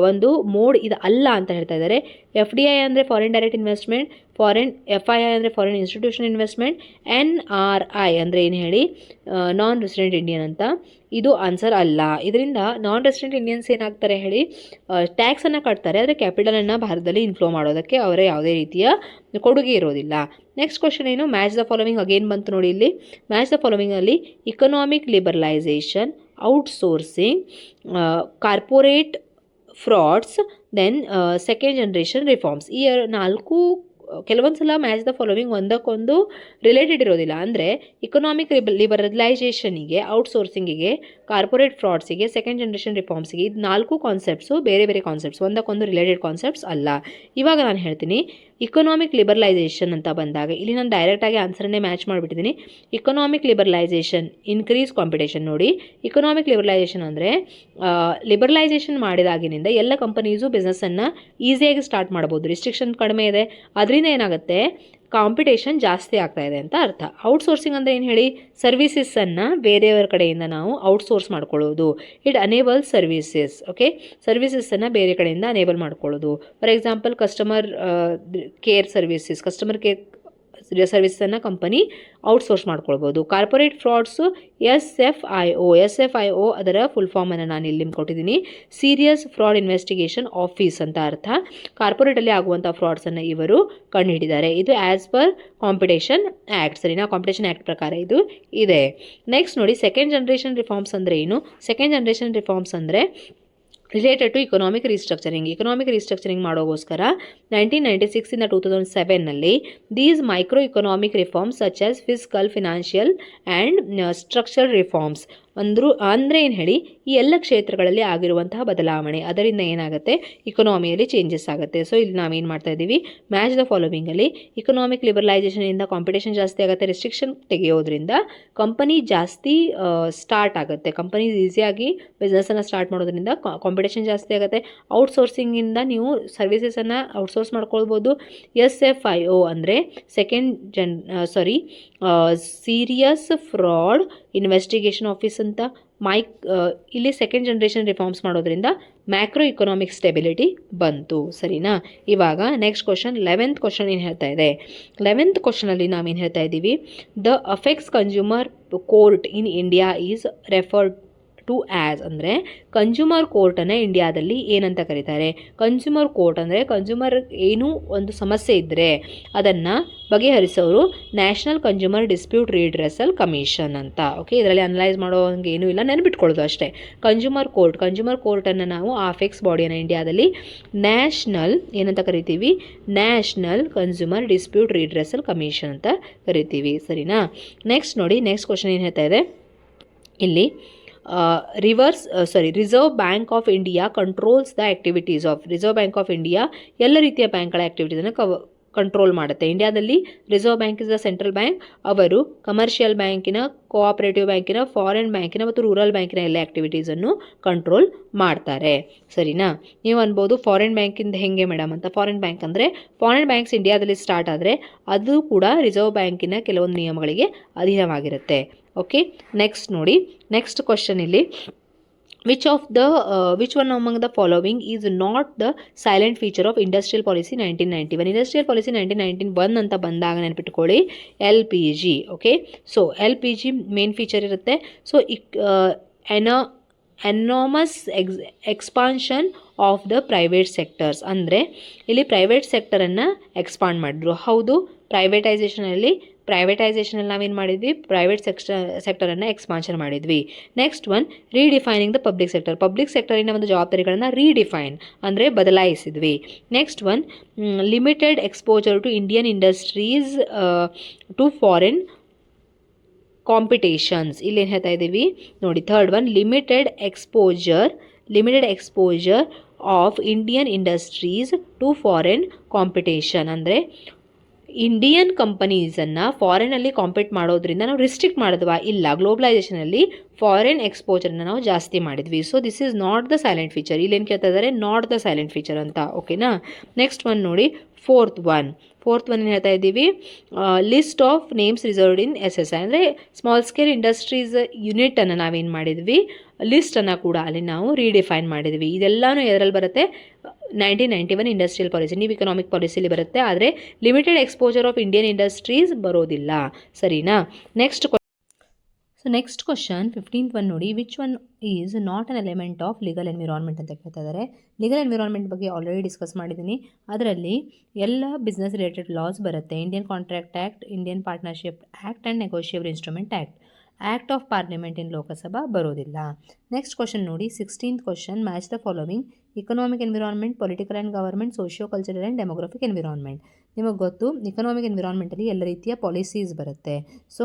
ಒಂದು mode ಇದು ಅಲ್ಲ ಅಂತ ಹೇಳ್ತಾ ಇದ್ದಾರೆ. F D I ಅಂದರೆ foreign direct investment foreign F I I ಅಂದರೆ foreign institution investment N R I ಅಂದರೆ ಏನು ಹೇಳಿ ನಾನ್ ರೆಸಿಡೆಂಟ್ ಇಂಡಿಯನ್ ಅಂತ. ಇದು ಆನ್ಸರ್ ಅಲ್ಲ. ಇದರಿಂದ ನಾನ್ ರೆಸಿಡೆಂಟ್ ಇಂಡಿಯನ್ಸ್ ಏನಾಗ್ತಾರೆ ಹೇಳಿ ಟ್ಯಾಕ್ಸನ್ನು ಕಟ್ತಾರೆ, ಆದರೆ ಕ್ಯಾಪಿಟಲನ್ನು ಭಾರತದಲ್ಲಿ ಇನ್ಫ್ಲೋ ಮಾಡೋದಕ್ಕೆ ಅವರ ಯಾವುದೇ ರೀತಿಯ ಕೊಡುಗೆ ಇರೋದಿಲ್ಲ. ನೆಕ್ಸ್ಟ್ ಕ್ವಶನ್ ಏನು? ಮ್ಯಾಚ್ ದ ಫಾಲೋವಿಂಗ್ ಅಗೇನ್ ಬಂತು ನೋಡಿ ಇಲ್ಲಿ. Match the ಫಾಲೋವಿಂಗಲ್ಲಿ economic liberalization outsourcing corporate frauds then second generation reforms ಈ ನಾಲ್ಕು ಕೆಲವೊಂದು ಸಲ ಮ್ಯಾಚ್ ದ ಫಾಲೋವಿಂಗ್ ಒಂದಕ್ಕೊಂದು ರಿಲೇಟೆಡ್ ಇರೋದಿಲ್ಲ. ಅಂದರೆ ಇಕನಾಮಿಕ್ ಲಿಬರಲೈಸೇಷನಿಗೆ ಔಟ್ಸೋರ್ಸಿಂಗಿಗೆ ಕಾರ್ಪೊರೇಟ್ ಫ್ರಾಡ್ಸಿಗೆ ಸೆಕೆಂಡ್ ಜನ್ರೇಷನ್ ರಿಫಾರ್ಮ್ಸ್ಗೆ ಇದು ನಾಲ್ಕು ಕಾನ್ಸೆಪ್ಟ್ಸು ಬೇರೆ ಬೇರೆ ಕಾನ್ಸೆಪ್ಟ್ಸ್ ಒಂದಕ್ಕೊಂದು ರಿಲೇಟೆಡ್ ಕಾನ್ಸೆಪ್ಟ್ಸ್ ಅಲ್ಲ. ಇವಾಗ ನಾನು ಹೇಳ್ತೀನಿ ಇಕನಾಮಿಕ್ ಲಿಬರಲೈಸೇಷನ್ ಅಂತ ಬಂದಾಗ, ಇಲ್ಲಿ ನಾನು ಡೈರೆಕ್ಟಾಗಿ ಆನ್ಸರನ್ನೇ ಮ್ಯಾಚ್ ಮಾಡಿಬಿಟ್ಟಿದ್ದೀನಿ ಇಕೊನಾಮಿಕ್ ಲಿಬರಲೈಸೇಷನ್ ಇನ್ಕ್ರೀಸ್ ಕಾಂಪಿಟೇಷನ್ ನೋಡಿ. ಇಕೊನಾಮಿಕ್ ಲಿಬರಲೈಸೇಷನ್ ಅಂದರೆ ಲಿಬರಲೈಸೇಷನ್ ಮಾಡಿದಾಗಿನಿಂದ ಎಲ್ಲ ಕಂಪನೀಸು ಬಿಸ್ನೆಸ್ಸನ್ನು ಈಸಿಯಾಗಿ ಸ್ಟಾರ್ಟ್ ಮಾಡ್ಬೋದು. ರಿಸ್ಟ್ರಿಕ್ಷನ್ ಕಡಿಮೆ ಇದೆ. ಅದರಿಂದ ಏನಾಗುತ್ತೆ? ಕಾಂಪಿಟೇಷನ್ ಜಾಸ್ತಿ ಆಗ್ತಾ ಇದೆ ಅಂತ ಅರ್ಥ. ಔಟ್ಸೋರ್ಸಿಂಗ್ ಅಂದರೆ ಏನು ಹೇಳಿ? ಸರ್ವಿಸಸನ್ನು ಬೇರೆಯವರ ಕಡೆಯಿಂದ ನಾವು ಔಟ್ಸೋರ್ಸ್ ಮಾಡ್ಕೊಳ್ಳೋದು. ಇಟ್ ಅನೇಬಲ್ ಸರ್ವಿಸಸ್ ಓಕೆ ಸರ್ವಿಸಸನ್ನು ಬೇರೆ ಕಡೆಯಿಂದ ಅನೇಬಲ್ ಮಾಡ್ಕೊಳ್ಳೋದು. For example customer care services customer care ಸರ್ವಿಸನ್ನು company outsource ಮಾಡ್ಕೊಳ್ಬೋದು. Corporate frauds S F I O S F I O ಅದರ ಫುಲ್ ಫಾರ್ಮನ್ನು ನಾನು ಇಲ್ಲಿ ಕೊಟ್ಟಿದ್ದೀನಿ. ಸೀರಿಯಸ್ ಫ್ರಾಡ್ ಇನ್ವೆಸ್ಟಿಗೇಷನ್ ಆಫೀಸ್ ಅಂತ ಅರ್ಥ. ಕಾರ್ಪೊರೇಟಲ್ಲಿ ಆಗುವಂಥ ಫ್ರಾಡ್ಸನ್ನು ಇವರು ಕಂಡುಹಿಡಿದ್ದಾರೆ. ಇದು ಆ್ಯಸ್ ಪರ್ ಕಾಂಪಿಟೇಷನ್ ಆ್ಯಕ್ಟ್ ಸರಿನಾ? ಕಾಂಪಿಟೇಷನ್ ಆ್ಯಕ್ಟ್ ಪ್ರಕಾರ ಇದು ಇದೆ. ನೆಕ್ಸ್ಟ್ ನೋಡಿ ಸೆಕೆಂಡ್ ಜನ್ರೇಷನ್ ರಿಫಾರ್ಮ್ಸ್ ಅಂದರೆ ಏನು? ಸೆಕೆಂಡ್ ಜನ್ರೇಷನ್ ರಿಫಾರ್ಮ್ಸ್ ಅಂದರೆ related to economic restructuring economic restructuring ಮಾಡೋಗೋಸ್ಕರ nineteen ninety ಸಿಕ್ಸಿಂದ two thousand ಸೆವೆನ್ನಲ್ಲಿ these micro economic reforms such as physical financial and structure reforms ಅಂದರು ಅಂದರೆ ಏನು ಹೇಳಿ, ಈ ಎಲ್ಲ ಕ್ಷೇತ್ರಗಳಲ್ಲಿ ಆಗಿರುವಂತಹ ಬದಲಾವಣೆ. ಅದರಿಂದ ಏನಾಗುತ್ತೆ? ಇಕನಾಮಿಯಲ್ಲಿ ಚೇಂಜಸ್ ಆಗುತ್ತೆ. ಸೊ ಇಲ್ಲಿ ನಾವೇನು ಮಾಡ್ತಾ ಇದ್ದೀವಿ? ಮ್ಯಾಚ್ ದ ಫಾಲೋವಿಂಗಲ್ಲಿ ಇಕನಾಮಿಕ್ ಲಿಬರಲೈಸೇಷನಿಂದ ಕಾಂಪಿಟೇಷನ್ ಜಾಸ್ತಿ ಆಗುತ್ತೆ ರೆಸ್ಟ್ರಿಕ್ಷನ್ ತೆಗೆಯೋದ್ರಿಂದ ಕಂಪನಿ ಜಾಸ್ತಿ ಸ್ಟಾರ್ಟ್ ಆಗುತ್ತೆ. ಕಂಪನಿ ಈಸಿಯಾಗಿ ಬಿಸ್ನೆಸ್ಸನ್ನು ಸ್ಟಾರ್ಟ್ ಮಾಡೋದ್ರಿಂದ ಕಾಂಪಿಟೇಷನ್ ಜಾಸ್ತಿ ಆಗುತ್ತೆ. ಔಟ್ಸೋರ್ಸಿಂಗಿಂದ ನೀವು ಸರ್ವಿಸಸನ್ನು ಔಟ್ಸೋರ್ಸ್ ಮಾಡ್ಕೊಳ್ಬೋದು. ಎಸ್ ಎಫ್ ಐ ಓ ಅಂದರೆ second gen sorry serious fraud investigation office ಅಂತ ಮೈಕ್ ಇಲ್ಲಿ ಸೆಕೆಂಡ್ ಜನ್ರೇಷನ್ ರಿಫಾರ್ಮ್ಸ್ ಮಾಡೋದ್ರಿಂದ ಮ್ಯಾಕ್ರೋ ಇಕನಾಮಿಕ್ ಸ್ಟೆಬಿಲಿಟಿ ಬಂತು, ಸರಿನಾ? ಇವಾಗ ನೆಕ್ಸ್ಟ್ ಕ್ವಶನ್ ಲೆವೆಂತ್ ಕ್ವಶನ್ ಏನು ಹೇಳ್ತಾ ಇದೆ? ಲೆವೆಂತ್ ಕ್ವಶನಲ್ಲಿ ನಾವೇನು ಹೇಳ್ತಾ ಇದ್ದೀವಿ? The affects consumer court in India is referred to as ಅಂದರೆ ಕನ್ಸ್ಯೂಮರ್ ಕೋರ್ಟನ್ನು ಇಂಡಿಯಾದಲ್ಲಿ ಏನಂತ ಕರೀತಾರೆ? ಕನ್ಸ್ಯೂಮರ್ ಕೋರ್ಟ್ ಅಂದರೆ ಕನ್ಸ್ಯೂಮರ್ ಏನೂ ಒಂದು ಸಮಸ್ಯೆ ಇದ್ದರೆ ಅದನ್ನು ಬಗೆಹರಿಸೋರು national consumer dispute redressal commission ಅಂತ. ಓಕೆ ಇದರಲ್ಲಿ ಅನಲೈಸ್ ಮಾಡೋ ಹಂಗೆ ಏನೂ ಇಲ್ಲ, ನೆನಪಿಟ್ಕೊಳ್ಳೋದು ಅಷ್ಟೇ. ಕನ್ಸ್ಯೂಮರ್ ಕೋರ್ಟ್ ಕನ್ಸ್ಯೂಮರ್ ಕೋರ್ಟನ್ನು ನಾವು ಆಫೆಕ್ಸ್ ಬಾಡಿಯನ್ನು ಇಂಡಿಯಾದಲ್ಲಿ ನ್ಯಾಷನಲ್ ಏನಂತ ಕರಿತೀವಿ? National consumer dispute redressal commission ಅಂತ ಕರಿತೀವಿ. ಸರಿನಾ? ನೆಕ್ಸ್ಟ್ ನೋಡಿ ನೆಕ್ಸ್ಟ್ ಕ್ವಶನ್ ಏನು ಹೇಳ್ತಾ ಇದೆ? ಇಲ್ಲಿ reverse sorry reserve bank of India controls the activities of reserve bank of India ಎಲ್ಲ ರೀತಿಯ ಬ್ಯಾಂಕ್ಗಳ ಆ್ಯಕ್ಟಿವಿಟೀಸನ್ನು ಕವ ಕಂಟ್ರೋಲ್ ಮಾಡುತ್ತೆ. ಇಂಡಿಯಾದಲ್ಲಿ reserve bank is the central bank ಅವರು ಕಮರ್ಷಿಯಲ್ ಬ್ಯಾಂಕಿನ ಕೋಆಪರೇಟಿವ್ ಬ್ಯಾಂಕಿನ ಫಾರಿನ್ ಬ್ಯಾಂಕಿನ ಮತ್ತು ರೂರಲ್ ಬ್ಯಾಂಕಿನ ಎಲ್ಲ ಆ್ಯಕ್ಟಿವಿಟೀಸನ್ನು ಕಂಟ್ರೋಲ್ ಮಾಡ್ತಾರೆ. ಸರಿನಾ? ನೀವು ಅನ್ಬೋದು ಫಾರಿನ್ ಬ್ಯಾಂಕಿಂದ ಹೆಂಗೆ ಮೇಡಮ್ ಅಂತ? ಫಾರಿನ್ ಬ್ಯಾಂಕ್ ಅಂದರೆ ಫಾರಿನ್ ಬ್ಯಾಂಕ್ಸ್ ಇಂಡಿಯಾದಲ್ಲಿ ಸ್ಟಾರ್ಟ್ ಆದರೆ ಅದು ಕೂಡ ರಿಸರ್ವ್ ಬ್ಯಾಂಕಿನ ಕೆಲವೊಂದು ನಿಯಮಗಳಿಗೆ ಅಧೀನವಾಗಿರುತ್ತೆ. ಓಕೆ ನೆಕ್ಸ್ಟ್ ನೋಡಿ. ನೆಕ್ಸ್ಟ್ ಕ್ವಶನ್ ಇಲ್ಲಿ. Which of the which one among the following is not the silent feature of industrial policy nineteen ninety one industrial policy nineteen nineteen one ಅಂತ ಬಂದಾಗ ನೆನ್ಪಿಟ್ಕೊಳ್ಳಿ. L P G okay so L P G main feature ಇರುತ್ತೆ. So ಇಕ್ ಎನಾ enormous ex expansion of the private sectors ಅಂದರೆ, ಇಲ್ಲಿ private ಸೆಕ್ಟರನ್ನು expand ಮಾಡಿದ್ರು. ಹೌದು ಪ್ರೈವೇಟೈಸೇಷನಲ್ಲಿ ಪ್ರೈವೇಟೈಸೇಷನಲ್ಲಿ ನಾವೇನು ಮಾಡಿದ್ವಿ? ಪ್ರೈವೇಟ್ ಸೆಕ್ಟ ಸೆಕ್ಟರನ್ನು ಎಕ್ಸ್ಪಾನ್ಷನ್ ಮಾಡಿದ್ವಿ. Next one redefining the public sector public ಸೆಕ್ಟರಿನ ಒಂದು ಜವಾಬ್ದಾರಿಗಳನ್ನು ರೀಡಿಫೈನ್ ಅಂದರೆ ಬದಲಾಯಿಸಿದ್ವಿ. Next one limited exposure to Indian industries to foreign competitions ಇಲ್ಲಿ ಏನು ಹೇಳ್ತಾ ಇದ್ದೀವಿ ನೋಡಿ third one limited exposure limited exposure of Indian industries to foreign competition ಅಂದರೆ ಇಂಡಿಯನ್ ಕಂಪನೀಸನ್ನು ಫಾರಿನಲ್ಲಿ ಕಾಂಪೀಟ್ ಮಾಡೋದ್ರಿಂದ ನಾವು ರಿಸ್ಟ್ರಿಕ್ಟ್ ಮಾಡಿದ್ವಾ? ಇಲ್ಲ ಗ್ಲೋಬಲೈಸೇಷನಲ್ಲಿ ಫಾರಿನ್ ಎಕ್ಸ್ಪೋಜರ್ನ ನಾವು ಜಾಸ್ತಿ ಮಾಡಿದ್ವಿ. So this is not the silent feature ಇಲ್ಲೇನು ಕೇಳ್ತಾ ಇದ್ದಾರೆ ನಾಟ್ ದ ಸೈಲೆಂಟ್ ಫೀಚರ್ ಅಂತ. ಓಕೆನಾ ನೆಕ್ಸ್ಟ್ ಒನ್ ನೋಡಿ. ಫೋರ್ತ್ ಒನ್ ಫೋರ್ತ್ ಒನ್ ಏನು ಹೇಳ್ತಾ ಇದ್ದೀವಿ? List of names reserved in S S I ಅಂದರೆ ಸ್ಮಾಲ್ ಸ್ಕೇಲ್ ಇಂಡಸ್ಟ್ರೀಸ್ ಯೂನಿಟನ್ನು ನಾವೇನು ಮಾಡಿದ್ವಿ? ಲಿಸ್ಟನ್ನು ಕೂಡ ಅಲ್ಲಿ ನಾವು ರೀಡಿಫೈನ್ ಮಾಡಿದ್ವಿ. ಇದೆಲ್ಲನೂ ಎದರಲ್ಲಿ ಬರುತ್ತೆ? Nineteen ninety one industrial policy ನೀವು ಇಕನಾಮಿಕ್ ಪಾಲಿಸಿಲಿ ಬರುತ್ತೆ, ಆದರೆ limited exposure of Indian industries ಬರೋದಿಲ್ಲ. ಸರಿನಾ? Next so next question fifteenth one ನೋಡಿ. Which one is not an element of legal environment ಅಂತ ಕೇಳ್ತಾ ಇದ್ದಾರೆ. ಲೀಗಲ್ ಎನ್ವಿರಾನ್ಮೆಂಟ್ ಬಗ್ಗೆ ಆಲ್ರೆಡಿ ಡಿಸ್ಕಸ್ ಮಾಡಿದ್ದೀನಿ. ಅದರಲ್ಲಿ ಎಲ್ಲ ಬಿಸ್ನೆಸ್ ರಿಲೇಟೆಡ್ ಲಾಸ್ ಬರುತ್ತೆ. Indian contract act Indian partnership act and negotiable instrument act act of parliament in Lok Sabha ಬರೋದಿಲ್ಲ. Next question ನೋಡಿ. Sixteenth question match the following economic environment political and government socio cultural and demographic environment ನಿಮಗೆ ಗೊತ್ತು economic ಎನ್ವಿರಾನ್ಮೆಂಟಲ್ಲಿ ಎಲ್ಲ ರೀತಿಯ policies ಬರುತ್ತೆ. So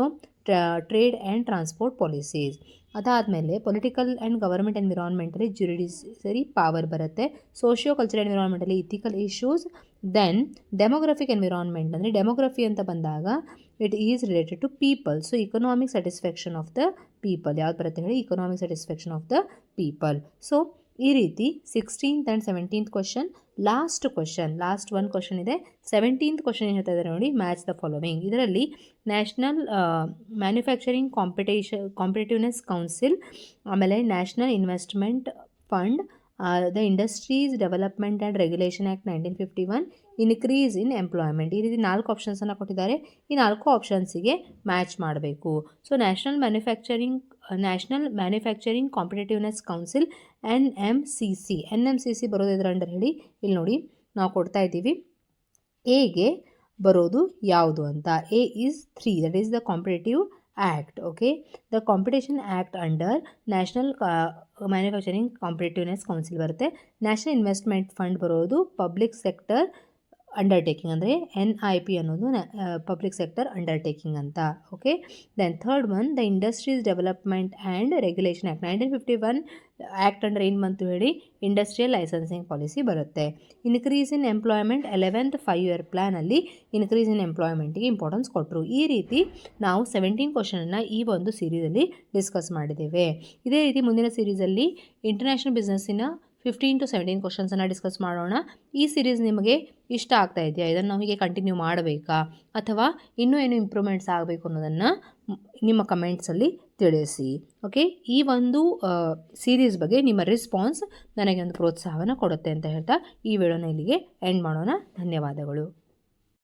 trade and transport policies ಅದಾದಮೇಲೆ political and government ಎನ್ವಿರಾನ್ಮೆಂಟಲ್ಲಿ ಜ್ಯುಡಿಷರಿ ಪವರ್ ಬರುತ್ತೆ. Socio cultural ಎನ್ವಿರಾನ್ಮೆಂಟಲ್ಲಿ ethical issues then demographic environment ಅಂದರೆ ಡೆಮೋಗ್ರಫಿ ಅಂತ ಬಂದಾಗ it is related to people so economic satisfaction of the people ಯಾವ್ದು ಬರುತ್ತೆ ಹೇಳಿ? Economic satisfaction of the people so ಈ ರೀತಿ sixteenth and seventeenth question last question last one question ಇದೆ. Seventeenth question ಏನು ಹೇಳ್ತಾ ಇದ್ದಾರೆ ನೋಡಿ? ಮ್ಯಾಚ್ ದ ಫಾಲೋವಿಂಗ್ ಇದರಲ್ಲಿ national manufacturing competition competitiveness council ಆಮೇಲೆ national investment fund the industries development and regulation act nineteen fifty one increase in employment ಈ ರೀತಿ ನಾಲ್ಕು ಆಪ್ಷನ್ಸನ್ನು ಕೊಟ್ಟಿದ್ದಾರೆ. ಈ ನಾಲ್ಕು ಆಪ್ಷನ್ಸಿಗೆ ಮ್ಯಾಚ್ ಮಾಡಬೇಕು. So national manufacturing national manufacturing competitiveness council N M C C N M C C ಬರೋದು ಇದ್ರ ಅಂಡರ್ ಹೇಳಿ? ಇಲ್ಲಿ ನೋಡಿ, ನಾವು ಕೊಡ್ತಾ ಇದ್ದೀವಿ. ಎಗೆ ಬರೋದು ಯಾವುದು ಅಂತ? A is three that is the competitive act okay the competition act under national manufacturing competitiveness council ಬರುತ್ತೆ. ನ್ಯಾಷನಲ್ ಇನ್ವೆಸ್ಟ್ಮೆಂಟ್ ಫಂಡ್ ಬರೋದು ಪಬ್ಲಿಕ್ ಸೆಕ್ಟರ್ ಅಂಡರ್ಟೇಕಿಂಗ್ ಅಂದರೆ ಎನ್ ಐ ಪಿ ಅನ್ನೋದು ಪಬ್ಲಿಕ್ ಸೆಕ್ಟರ್ ಅಂಡರ್ಟೇಕಿಂಗ್ ಅಂತ okay then third one the industries development and regulation act nineteen fifty one act ಅಂದರೆ ಏನು ಬಂತು ಹೇಳಿ? Industrial licensing policy ಬರುತ್ತೆ. Increase in employment eleventh five year ಪ್ಲ್ಯಾನಲ್ಲಿ increase in ಎಂಪ್ಲಾಯ್ಮೆಂಟಿಗೆ importance ಕೊಟ್ಟರು ಈ ರೀತಿ ನಾವು ಸೆವೆಂಟೀನ್ ಕ್ವಶನನ್ನು ಈ ಒಂದು ಸೀರೀಸಲ್ಲಿ ಡಿಸ್ಕಸ್ ಮಾಡಿದ್ದೇವೆ. ಇದೇ ರೀತಿ ಮುಂದಿನ ಸೀರೀಸಲ್ಲಿ ಇಂಟರ್ನ್ಯಾಷನಲ್ ಬಿಸ್ನೆಸ್ಸಿನ ಫಿಫ್ಟೀನ್ ಟು ಸೆವೆಂಟೀನ್ ಕ್ವಶನ್ಸನ್ನು ಡಿಸ್ಕಸ್ ಮಾಡೋಣ. ಈ ಸೀರೀಸ್ ನಿಮಗೆ ಇಷ್ಟ ಆಗ್ತಾ ಇದೆಯಾ? ಇದನ್ನು ನಾವು ಹೀಗೆ ಕಂಟಿನ್ಯೂ ಮಾಡಬೇಕಾ? ಅಥವಾ ಇನ್ನೂ ಏನು ಇಂಪ್ರೂವ್ಮೆಂಟ್ಸ್ ಆಗಬೇಕು ಅನ್ನೋದನ್ನು ನಿಮ್ಮ ಕಮೆಂಟ್ಸಲ್ಲಿ ತಿಳಿಸಿ. ಓಕೆ ಈ ಒಂದು ಸೀರೀಸ್ ಬಗ್ಗೆ ನಿಮ್ಮ ರೆಸ್ಪಾನ್ಸ್ ನನಗೆ ಒಂದು ಪ್ರೋತ್ಸಾಹವನ್ನು ಕೊಡುತ್ತೆ ಅಂತ ಹೇಳ್ತಾ ಈ ವಿಡಿಯೋನ ಇಲ್ಲಿಗೆ ಎಂಡ್ ಮಾಡೋಣ. ಧನ್ಯವಾದಗಳು.